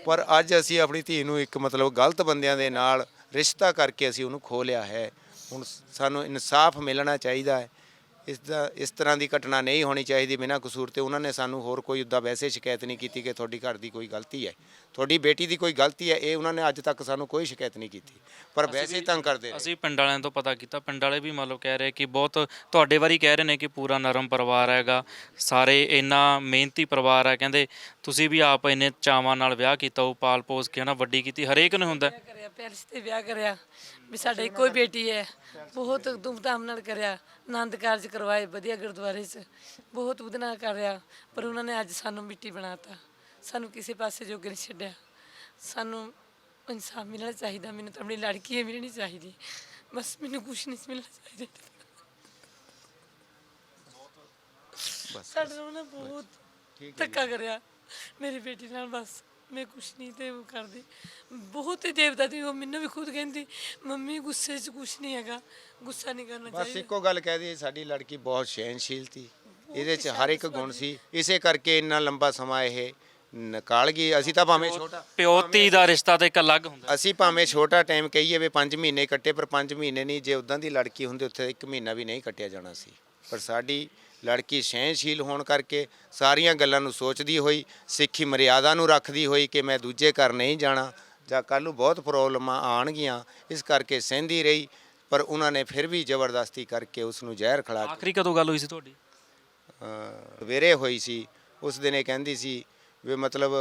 ਪਰ ਅੱਜ ਅਸੀਂ ਆਪਣੀ ਧੀ ਨੂੰ ਇੱਕ ਮਤਲਬ ਗਲਤ ਬੰਦਿਆਂ ਦੇ ਨਾਲ ਰਿਸ਼ਤਾ ਕਰਕੇ ਅਸੀਂ ਉਹਨੂੰ ਖੋ ਲਿਆ ਹੈ। ਹੁਣ ਸਾਨੂੰ ਇਨਸਾਫ ਮਿਲਣਾ ਚਾਹੀਦਾ ਹੈ। ਇਸ ਦਾ ਇਸ ਤਰ੍ਹਾਂ ਦੀ ਘਟਨਾ ਨਹੀਂ ਹੋਣੀ ਚਾਹੀਦੀ ਬਿਨਾਂ ਕਸੂਰ ਤੇ। ਉਹਨਾਂ ਨੇ ਸਾਨੂੰ ਹੋਰ ਕੋਈ ਉੱਦਾਂ ਵੈਸੇ ਸ਼ਿਕਾਇਤ ਨਹੀਂ ਕੀਤੀ ਕਿ ਤੁਹਾਡੀ ਘਰ ਦੀ ਕੋਈ ਗਲਤੀ ਹੈ। ਤੁਹਾਡੀ ਬੇਟੀ ਦੀ ਕੋਈ ਗਲਤੀ ਹੈ ਇਹ ਉਹਨਾਂ ਨੇ ਅੱਜ ਤੱਕ ਸਾਨੂੰ ਕੋਈ ਸ਼ਿਕਾਇਤ ਨਹੀਂ ਕੀਤੀ। ਪਰ ਵੈਸੇ ਹੀ ਤੰਗ ਕਰਦੇ ਰਹੇ। ਅਸੀਂ ਪਿੰਡ ਵਾਲਿਆਂ ਤੋਂ ਪਤਾ ਕੀਤਾ। ਪਿੰਡ ਵਾਲੇ ਵੀ ਮਤਲਬ ਕਹਿ ਰਹੇ ਕਿ ਬਹੁਤ ਤੁਹਾਡੇ ਵਾਰੀ ਕਹਿ ਰਹੇ ਨੇ ਕਿ ਪੂਰਾ ਨਰਮ ਪਰਿਵਾਰ ਹੈਗਾ। ਸਾਰੇ ਇੰਨਾ ਮਿਹਨਤੀ ਪਰਿਵਾਰ ਹੈ। ਕਹਿੰਦੇ ਤੁਸੀਂ ਵੀ ਆਪ ਇੰਨੇ ਚਾਵਾਂ ਨਾਲ ਵਿਆਹ ਕੀਤਾ ਉਹ ਪਾਲ ਪੋਸ ਕੇ ਨਾ ਵੱਡੀ ਕੀਤੀ। ਹਰੇਕ ਨੂੰ ਹੁੰਦਾ। ਵਿਆਹ ਕਰਿਆ ਪੈਰਿਸ ਤੇ ਵਿਆਹ ਕਰਿਆ। ਵੀ ਸਾਡੇ ਇੱਕੋ ਹੀ ਬੇਟੀ ਹੈ। ਬਹੁਤ ਧੂਮਧਾਮ ਨਾਲ ਕਰਿਆ। ਆਨੰਦ ਕਾਰਜ ਕਰਵਾਏ ਵਧੀਆ ਗੁਰਦੁਆਰੇ 'ਚ। ਬਹੁਤ ਉਹਦੇ ਨਾਲ ਕਰਿਆ। ਪਰ ਉਹਨਾਂ ਨੇ ਅੱਜ ਸਾਨੂੰ ਮਿੱਟੀ ਬਣਾਤਾ। ਸਾਨੂੰ ਕਿਸੇ ਪਾਸੇ ਜੋਗੇ ਨਹੀਂ ਛੱਡਿਆ। ਸਾਨੂੰ ਇਨਸਾਫ ਮਿਲਣਾ ਚਾਹੀਦਾ। ਮੈਨੂੰ ਤਾਂ ਆਪਣੀ ਲੜਕੀ ਹੈ ਮਿਲਣੀ ਚਾਹੀਦੀ। ਬਸ ਮੈਨੂੰ ਕੁਛ ਨਹੀਂ ਮਿਲਣਾ ਚਾਹੀਦਾ। ਬਸ ਸਾਡੇ ਨਾਲ ਉਹਨੇ ਬਹੁਤ ਧੱਕਾ ਕਰਿਆ। ਮੇਰੀ ਬੇਟੀ ਨਾਲ ਬਸ। ਮੈਂ ਕੁਛ ਨਹੀਂ ਤੇ ਉਹ ਕਰਦੀ। ਬਹੁਤ ਹੀ ਦੇਵਤਾ ਦੀ ਉਹ ਮੈਨੂੰ ਵੀ ਖੁਦ ਕਹਿੰਦੀ ਮੰਮੀ ਗੁੱਸੇ 'ਚ ਕੁਛ ਨਹੀਂ ਹੈਗਾ ਗੁੱਸਾ ਨਹੀਂ ਕਰਨਾ ਬਸ ਚਾਹੀਦਾ। ਇੱਕੋ ਗੱਲ ਕਹਿ ਦਈਏ ਸਾਡੀ ਲੜਕੀ ਬਹੁਤ ਸਹਿਨਸ਼ੀਲ ਸੀ। ਇਹਦੇ 'ਚ ਹਰ ਇੱਕ ਗੁਣ ਸੀ। ਇਸੇ ਕਰਕੇ ਇੰਨਾ ਲੰਬਾ ਸਮਾਂ ਇਹ ਨਿਕਾਲ ਗਈ। ਅਸੀਂ ਤਾਂ ਭਾਵੇਂ ਛੋਟਾ ਪਿਓ ਧੀ ਦਾ ਰਿਸ਼ਤਾ ਤਾਂ ਇੱਕ ਅਲੱਗ ਹੁੰਦਾ। ਅਸੀਂ ਭਾਵੇਂ ਛੋਟਾ ਟਾਈਮ ਕਹੀਏ ਵੀ 5 ਮਹੀਨੇ ਕੱਟੇ ਪਰ 5 ਮਹੀਨੇ ਨਹੀਂ ਜੇ ਉਦਾਂ ਦੀ ਲੜਕੀ ਹੁੰਦੀ ਉੱਥੇ 1 ਮਹੀਨਾ ਵੀ ਨਹੀਂ ਕੱਟਿਆ ਜਾਣਾ ਸੀ। ਪਰ ਸਾਡੀ ਲੜਕੀ ਸਹਿਨਸ਼ੀਲ ਹੋਣ ਕਰਕੇ ਸਾਰੀਆਂ ਗੱਲਾਂ ਨੂੰ ਸੋਚਦੀ ਹੋਈ ਸਿੱਖੀ ਮਰਿਆਦਾ ਨੂੰ ਰੱਖਦੀ ਹੋਈ ਕਿ ਮੈਂ ਦੂਜੇ ਘਰ ਨਹੀਂ ਜਾਣਾ ਜਾਂ ਕੱਲ੍ਹ ਨੂੰ ਬਹੁਤ ਪ੍ਰੋਬਲਮਾਂ ਆਣਗੀਆਂ ਇਸ ਕਰਕੇ ਸਹਿੰਦੀ ਰਹੀ ਪਰ ਉਹਨਾਂ ਨੇ ਫਿਰ ਵੀ ਜ਼ਬਰਦਸਤੀ ਕਰਕੇ ਉਸ ਨੂੰ ਜ਼ਹਿਰ ਖਿਲਾ ਕੇ ਆਖਰੀ ਕਦੋਂ ਗੱਲ ਹੋਈ ਸੀ ਤੁਹਾਡੀ? ਅਹ ਵੇਰੇ ਹੋਈ ਸੀ ਉਸ ਦਿਨ ਇਹ ਕਹਿੰਦੀ ਸੀ ਵੀ ਮਤਲਬ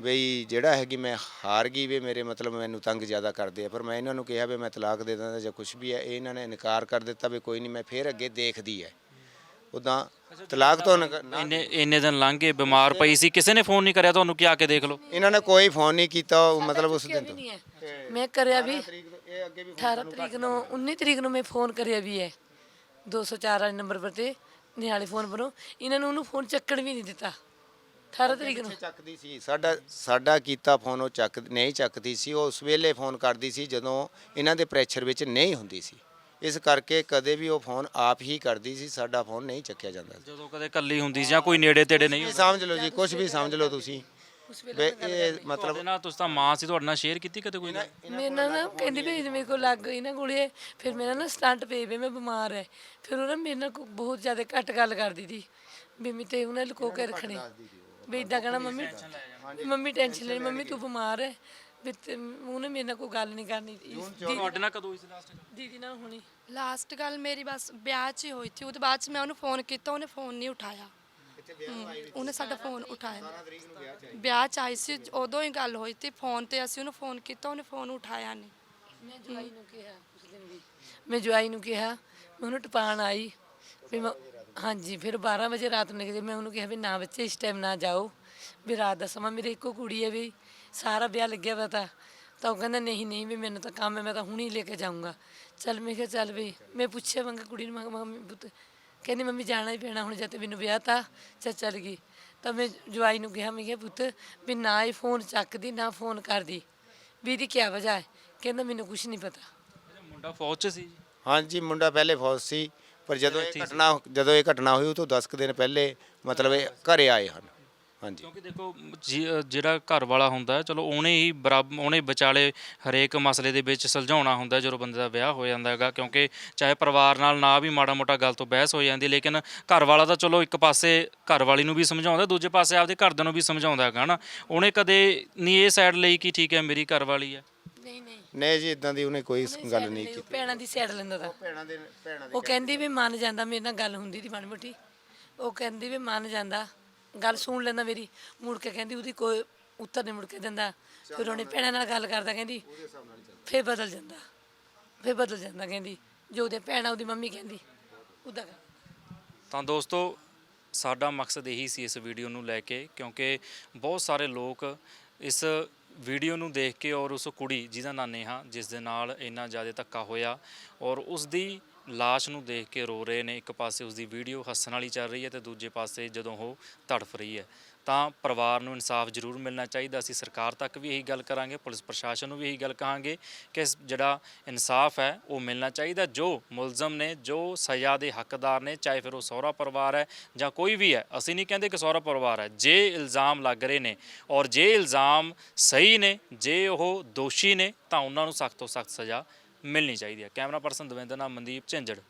ਵੀ ਜਿਹੜਾ ਹੈਗੀ ਮੈਂ ਹਾਰ ਗਈ ਵੀ ਮੇਰੇ ਮਤਲਬ ਮੈਨੂੰ ਤੰਗ ਜ਼ਿਆਦਾ ਕਰਦੇ ਆ ਪਰ ਮੈਂ ਇਹਨਾਂ ਨੂੰ ਕਿਹਾ ਵੀ ਮੈਂ ਤਲਾਕ ਦੇ ਦਿੰਦਾ ਜਾਂ ਕੁਝ ਵੀ ਹੈ ਇਹ ਇਹਨਾਂ ਨੇ ਇਨਕਾਰ ਕਰ ਦਿੱਤਾ ਵੀ ਕੋਈ ਨਹੀਂ ਮੈਂ ਫੇਰ ਅੱਗੇ ਦੇਖਦੀ ਹੈ। ਉਦਾਂ ਤਲਾਕ ਤੋਂ ਨਾ- ਇੰਨੇ ਇੰਨੇ ਦਿਨ ਲੰਘ ਗਏ ਬਿਮਾਰ ਪਈ ਸੀ। ਕਿਸੇ ਨੇ ਫੋਨ ਨਹੀਂ ਕਰਿਆ ਤੁਹਾਨੂੰ ਕਿ ਆ ਕੇ ਦੇਖ ਲਓ? ਇਹਨਾਂ ਨੇ ਕੋਈ ਫੋਨ ਨਹੀਂ ਕੀਤਾ ਉਹ ਮਤਲਬ ਉਸ ਦਿਨ ਤੋਂ। ਨਹੀਂ ਹੈ। ਮੈਂ ਕਰਿਆ ਵੀ ਇਹ ਅੱਗੇ ਵੀ 18 ਤਰੀਕ ਨੂੰ 19 ਤਰੀਕ ਨੂੰ ਮੈਂ ਫੋਨ ਕਰਿਆ ਵੀ ਹੈ। 204 ਵਾਲੇ ਨੰਬਰ ਪਰ ਤੇ ਨਿਆਲੇ ਫੋਨ ਪਰੋਂ ਇਹਨਾਂ ਨੂੰ ਉਹਨੂੰ ਫੋਨ ਚੱਕਣ ਵੀ ਨਹੀਂ ਦਿੱਤਾ। 18 ਤਰੀਕ ਨੂੰ। ਚੱਕਦੀ ਸੀ। ਸਾਡਾ ਸਾਡਾ ਕੀਤਾ ਫੋਨ ਉਹ ਚੱਕ ਨਹੀਂ ਚੱਕਦੀ ਸੀ। ਉਹ ਉਸ ਵੇਲੇ ਫੋਨ ਕਰਦੀ ਸੀ ਜਦੋਂ ਇਹਨਾਂ ਦੇ ਪ੍ਰੈਸ਼ਰ ਵਿੱਚ ਨਹੀਂ ਹੁੰਦੀ ਸੀ। ਇਸ ਕਰਕੇ ਕਦੇ ਵੀ ਉਹ ਫੋਨ ਆਪ ਹੀ ਕਰਦੀ ਸੀ ਸਾਡਾ ਫੋਨ ਨਹੀਂ ਚੱਕਿਆ ਜਾਂਦਾ ਸੀ। ਜਦੋਂ ਕਦੇ ਕੱਲੀ ਹੁੰਦੀ ਸੀ ਜਾਂ ਕੋਈ ਨੇੜੇ ਤੇੜੇ ਨਹੀਂ ਇਹ ਸਮਝ ਲਓ ਜੀ ਕੁਝ ਵੀ ਸਮਝ ਲਓ ਤੁਸੀਂ। ਵੀ ਇਹ ਮਤਲਬ ਤੁਹਾਡੇ ਨਾਲ ਤੁਸੀਂ ਤਾਂ ਮਾਂ ਸੀ ਤੁਹਾਡੇ ਨਾਲ ਸ਼ੇਅਰ ਕੀਤੀ ਕਦੇ ਕੋਈ ਮੇਰੇ ਨਾਲ ਨਾ ਕਹਿੰਦੀ ਵੀ ਮੇਰੇ ਕੋਲ ਲੱਗ ਗਈ ਨਾ ਗੋਲੀ ਫਿਰ ਮੇਰਾ ਨਾ ਸਟੰਟ ਪੇ ਵੇ ਮੈਂ ਬਿਮਾਰ ਹੈ ਫਿਰ ਉਹ ਨਾ ਮੇਰੇ ਨਾਲ ਕੋ- ਬਹੁਤ ਜ਼ਿਆਦਾ ਘੱਟ ਗੱਲ ਕਰਦੀ ਸੀ। ਵੀ ਮੈਂ ਤੇ ਉਹਨੇ ਲੁਕੋ ਕੇ ਰੱਖਣੀ। ਵੀ ਇਦਾਂ ਕਹਿਣਾ ਮੰਮੀ ਮੰਮੀ ਟੈਨਸ਼ਨ ਲੈਣੀ ਮੰਮੀ ਤੂੰ ਬਿਮਾਰ ਹੈ ਵੀ ਤੇ ਉਹਨੇ ਮੇਰੇ ਨਾਲ ਕੋਈ ਗੱਲ ਨਹੀਂ ਕਰਨੀ। ਤੁਹਾਡੇ ਨਾਲ ਕਦੋਂ ਲਾਸਟ ਦੀਦੀ ਨਾਲ ਹੋਣੀ। ਲਾਸਟ ਗੱਲ ਮੇਰੀ ਬਸ ਵਿਆਹ 'ਚ ਹੀ ਹੋਈ ਸੀ ਉਹਦੇ ਬਾਅਦ 'ਚ ਮੈਂ ਉਹਨੂੰ ਫੋਨ ਕੀਤਾ ਉਹਨੇ ਫੋਨ ਨਹੀਂ ਉਠਾਇਆ। ਹਮ, ਉਹਨੇ ਸਾਡਾ ਫੋਨ ਉਠਾਇਆ। ਨਹੀਂ। ਵਿਆਹ 'ਚ ਆਈ ਸੀ ਉਦੋਂ ਹੀ ਗੱਲ ਹੋਈ ਸੀ ਫੋਨ ਤੇ ਅਸੀਂ ਉਹਨੂੰ ਫੋਨ ਕੀਤਾ ਉਹਨੇ ਫੋਨ ਉਠਾਇਆ ਨਹੀਂ। ਮੈਂ ਜਵਾਈ ਨੂੰ ਕਿਹਾ ਉਸ ਦਿਨ ਵੀ ਮੈਂ ਜਵਾਈ ਨੂੰ ਕਿਹਾ ਮੈਂ ਉਹਨੂੰ ਟਪਾਣ ਆਈ। ਵੀ ਮੈਂ ਹਾਂਜੀ ਫਿਰ 12 ਵਜੇ ਰਾਤ ਨੂੰ ਨਿਕਲੇ ਮੈਂ ਉਹਨੂੰ ਕਿਹਾ ਵੀ ਨਾ ਬੱਚੇ ਇਸ ਟਾਈਮ ਨਾ ਜਾਓ। ਵੀ ਰਾਤ ਦਾ ਸਮਾਂ ਮੇਰੇ ਇੱਕੋ ਕੁੜੀ ਹੈ ਵੀ। ਸਾਰਾ ਵਿਆਹ ਲੱਗਿਆ ਵਾ ਤਾਂ। ਤਾਂ ਉਹ ਕਹਿੰਦਾ ਨਹੀਂ ਨਹੀਂ ਵੀ ਮੈਨੂੰ ਤਾਂ ਕੰਮ ਹੈ ਮੈਂ ਤਾਂ ਹੁਣੀ ਲੈ ਕੇ ਜਾਊਂਗਾ। ਚੱਲ ਮੈਂ ਕਿਹਾ ਚੱਲ ਵੀ। ਮੈਂ ਪੁੱਛਿਆ ਮੰਗਾ ਕੁੜੀ ਨੂੰ? ਮੈਂ ਕਿਹਾ ਮੰਮੀ ਪੁੱਤ। ਕਹਿੰਦੀ ਮੰਮੀ ਜਾਣਾ ਹੀ ਪੈਣਾ ਹੁਣ ਜਦ ਮੈਨੂੰ ਵਿਆਹ ਤਾਂ ਚੱਲ ਚੱਲ ਗਈ। ਤਾਂ ਮੈਂ ਜਵਾਈ ਨੂੰ ਕਿਹਾ ਮੈਂ ਕਿਹਾ ਪੁੱਤ ਵੀ ਨਾ ਹੀ ਫੋਨ ਚੱਕਦੀ ਨਾ ਫੋਨ ਕਰਦੀ। ਵੀ ਇਹਦੀ ਕੀ ਵਜ੍ਹਾ ਹੈ? ਕਹਿੰਦਾ ਮੈਨੂੰ ਕੁਝ ਨਹੀਂ ਪਤਾ। ਮੁੰਡਾ ਫੌਜ 'ਚ ਸੀ ਜੀ? ਹਾਂਜੀ ਮੁੰਡਾ ਪਹਿਲੇ ਫੌਜ ਸੀ ਪਰ ਜਦੋਂ ਇਹ ਘਟਨਾ ਜਦੋਂ ਇਹ ਘਟਨਾ ਹੋਈ ਉਹ ਤੋਂ 10 ਕੁ ਦਿਨ ਪਹਿਲੇ ਮਤਲਬ ਇਹ ਘਰੇ ਆਏ ਹਨ। ਹਾਂਜੀ। ਕਿਉਂਕਿ ਦੇਖੋ ਜੀ- ਅ, ਜਿਹੜਾ ਘਰ ਵਾਲਾ ਹੁੰਦਾ ਹੈ, ਚਲੋ ਉਹਨੇ ਹੀ ਬਰਾਬਰ ਉਹਨੇ ਵਿਚਾਲੇ ਹਰੇਕ ਮਸਲੇ ਦੇ ਵਿੱਚ ਸੁਲਝਾਉਣਾ ਹੁੰਦਾ ਹੈ ਜਦੋਂ ਬੰਦੇ ਦਾ ਵਿਆਹ ਹੋ ਜਾਂਦਾ ਹੈਗਾ ਕਿਉਂਕਿ ਚਾਹੇ ਪਰਿਵਾਰ ਨਾਲ ਨਾ ਵੀ ਮਾੜਾ ਮੋਟਾ ਗੱਲ ਤੋਂ ਬਹਿਸ ਹੋ ਜਾਂਦੀ ਲੇਕਿਨ ਘਰ ਵਾਲਾ ਤਾਂ ਚਲੋ ਇੱਕ ਪਾਸੇ ਘਰ ਵਾਲੀ ਨੂੰ ਵੀ ਸਮਝਾਉਂਦਾ ਦੂਜੇ ਪਾਸੇ ਆਪਦੇ ਘਰਦਿਆਂ ਨੂੰ ਵੀ ਸਮਝਾਉਂਦਾ ਹੈਗਾ ਨਾ ਉਹਨੇ ਕਦੇ ਨਹੀਂ ਇਹ ਸਾਈਡ ਲਈ ਕਿ ਠੀਕ ਹੈ ਮੇਰੀ ਘਰ ਵਾਲੀ ਹੈ? ਨਹੀਂ ਨਹੀਂ। ਨਹੀਂ ਜੀ ਇਦਾਂ ਦੀ ਉਹਨੇ ਕੋਈ ਗੱਲ ਨਹੀਂ ਕੀਤੀ। ਭੈਣਾਂ ਦੀ ਸਾਈਡ ਲੈਂਦਾ ਤਾਂ। ਭੈਣਾਂ ਦੇ ਭੈਣਾਂ ਉਹ ਕਹਿੰਦੀ ਵੀ ਮੰਨ ਜਾਂਦਾ ਮੇਰੇ ਨਾਲ ਗੱਲ ਹੁੰਦੀ ਦੀ ਮਾੜੀ ਮੋਟੀ। ਉਹ ਕਹਿੰਦੀ ਵੀ ਮੰਨ ਜਾਂਦਾ ਗੱਲ ਸੁਣ ਲੈਂਦਾ ਮੇਰੀ। ਮੁੜ ਕੇ ਕਹਿੰਦੀ ਉਹਦੀ ਕੋਈ ਉੱਤਰ ਨਹੀਂ ਮੁੜ ਕੇ ਦਿੰਦਾ। ਫਿਰ ਉਹਨੇ ਭੈਣਾਂ ਨਾਲ ਗੱਲ ਕਰਦਾ ਕਹਿੰਦੀ ਫੇਰ ਬਦਲ ਜਾਂਦਾ। ਫੇਰ ਬਦਲ ਜਾਂਦਾ ਕਹਿੰਦੀ। ਜੋ ਉਹਦੇ ਭੈਣਾਂ ਉਹਦੀ ਮੰਮੀ ਕਹਿੰਦੀ। ਉਹਦਾ ਕਰ। ਤਾਂ ਦੋਸਤੋ ਸਾਡਾ ਮਕਸਦ ਇਹੀ ਸੀ ਇਸ ਵੀਡੀਓ ਨੂੰ ਲੈ ਕੇ ਕਿਉਂਕਿ ਬਹੁਤ ਸਾਰੇ ਲੋਕ ਇਸ ਵੀਡੀਓ ਨੂੰ ਦੇਖ ਕੇ ਔਰ ਉਸ ਕੁੜੀ ਜਿਹਦਾ ਨਾਂ ਨੇਹਾ ਜਿਸ ਦੇ ਨਾਲ ਇੰਨਾ ਜ਼ਿਆਦਾ ਧੱਕਾ ਹੋਇਆ ਔਰ ਉਸ ਦੀ ਲਾਸ਼ ਨੂੰ ਦੇਖ ਕੇ ਰੋ ਰਹੇ ਨੇ, ਇੱਕ ਪਾਸੇ ਉਸ ਦੀ ਵੀਡੀਓ ਹੱਸਣ ਵਾਲੀ ਚੱਲ ਰਹੀ ਹੈ ਤੇ ਦੂਜੇ ਪਾਸੇ ਜਦੋਂ ਉਹ ਤੜਫ ਰਹੀ ਹੈ। ਤਾਂ ਪਰਿਵਾਰ ਨੂੰ ਇਨਸਾਫ ਜ਼ਰੂਰ ਮਿਲਣਾ ਚਾਹੀਦਾ। ਅਸੀਂ ਸਰਕਾਰ ਤੱਕ ਵੀ ਇਹੀ ਗੱਲ ਕਰਾਂਗੇ, ਪੁਲਿਸ ਪ੍ਰਸ਼ਾਸਨ ਨੂੰ ਵੀ ਇਹੀ ਗੱਲ ਕਹਾਂਗੇ ਕਿ ਜਿਹੜਾ ਇਨਸਾਫ ਹੈ, ਉਹ ਮਿਲਣਾ ਚਾਹੀਦਾ। ਜੋ ਮੁਲਜ਼ਮ ਨੇ, ਜੋ ਸਜ਼ਾ ਦੇ ਹੱਕਦਾਰ ਨੇ, ਚਾਹੇ ਫਿਰ ਉਹ ਸਹੁਰਾ ਪਰਿਵਾਰ ਹੈ ਜਾਂ ਕੋਈ ਵੀ ਹੈ, ਅਸੀਂ ਨਹੀਂ ਕਹਿੰਦੇ ਕਿ ਸਹੁਰਾ ਪਰਿਵਾਰ ਹੈ। ਜੇ ਇਲਜ਼ਾਮ ਲੱਗ ਰਹੇ ਨੇ ਔਰ ਜੇ ਇਲਜ਼ਾਮ ਸਹੀ ਨੇ, ਜੇ ਉਹ ਦੋਸ਼ੀ ਨੇ, ਤਾਂ ਉਹਨਾਂ ਨੂੰ ਸਖਤ ਤੋਂ ਸਖਤ ਸਜ਼ਾ ਮਿਲਣੀ ਚਾਹੀਦੀ ਹੈ। ਕੈਮਰਾ ਪਰਸਨ ਦਵਿੰਦਰ ਨਾਮ ਮਨਦੀਪ ਝਿੰਜੜ।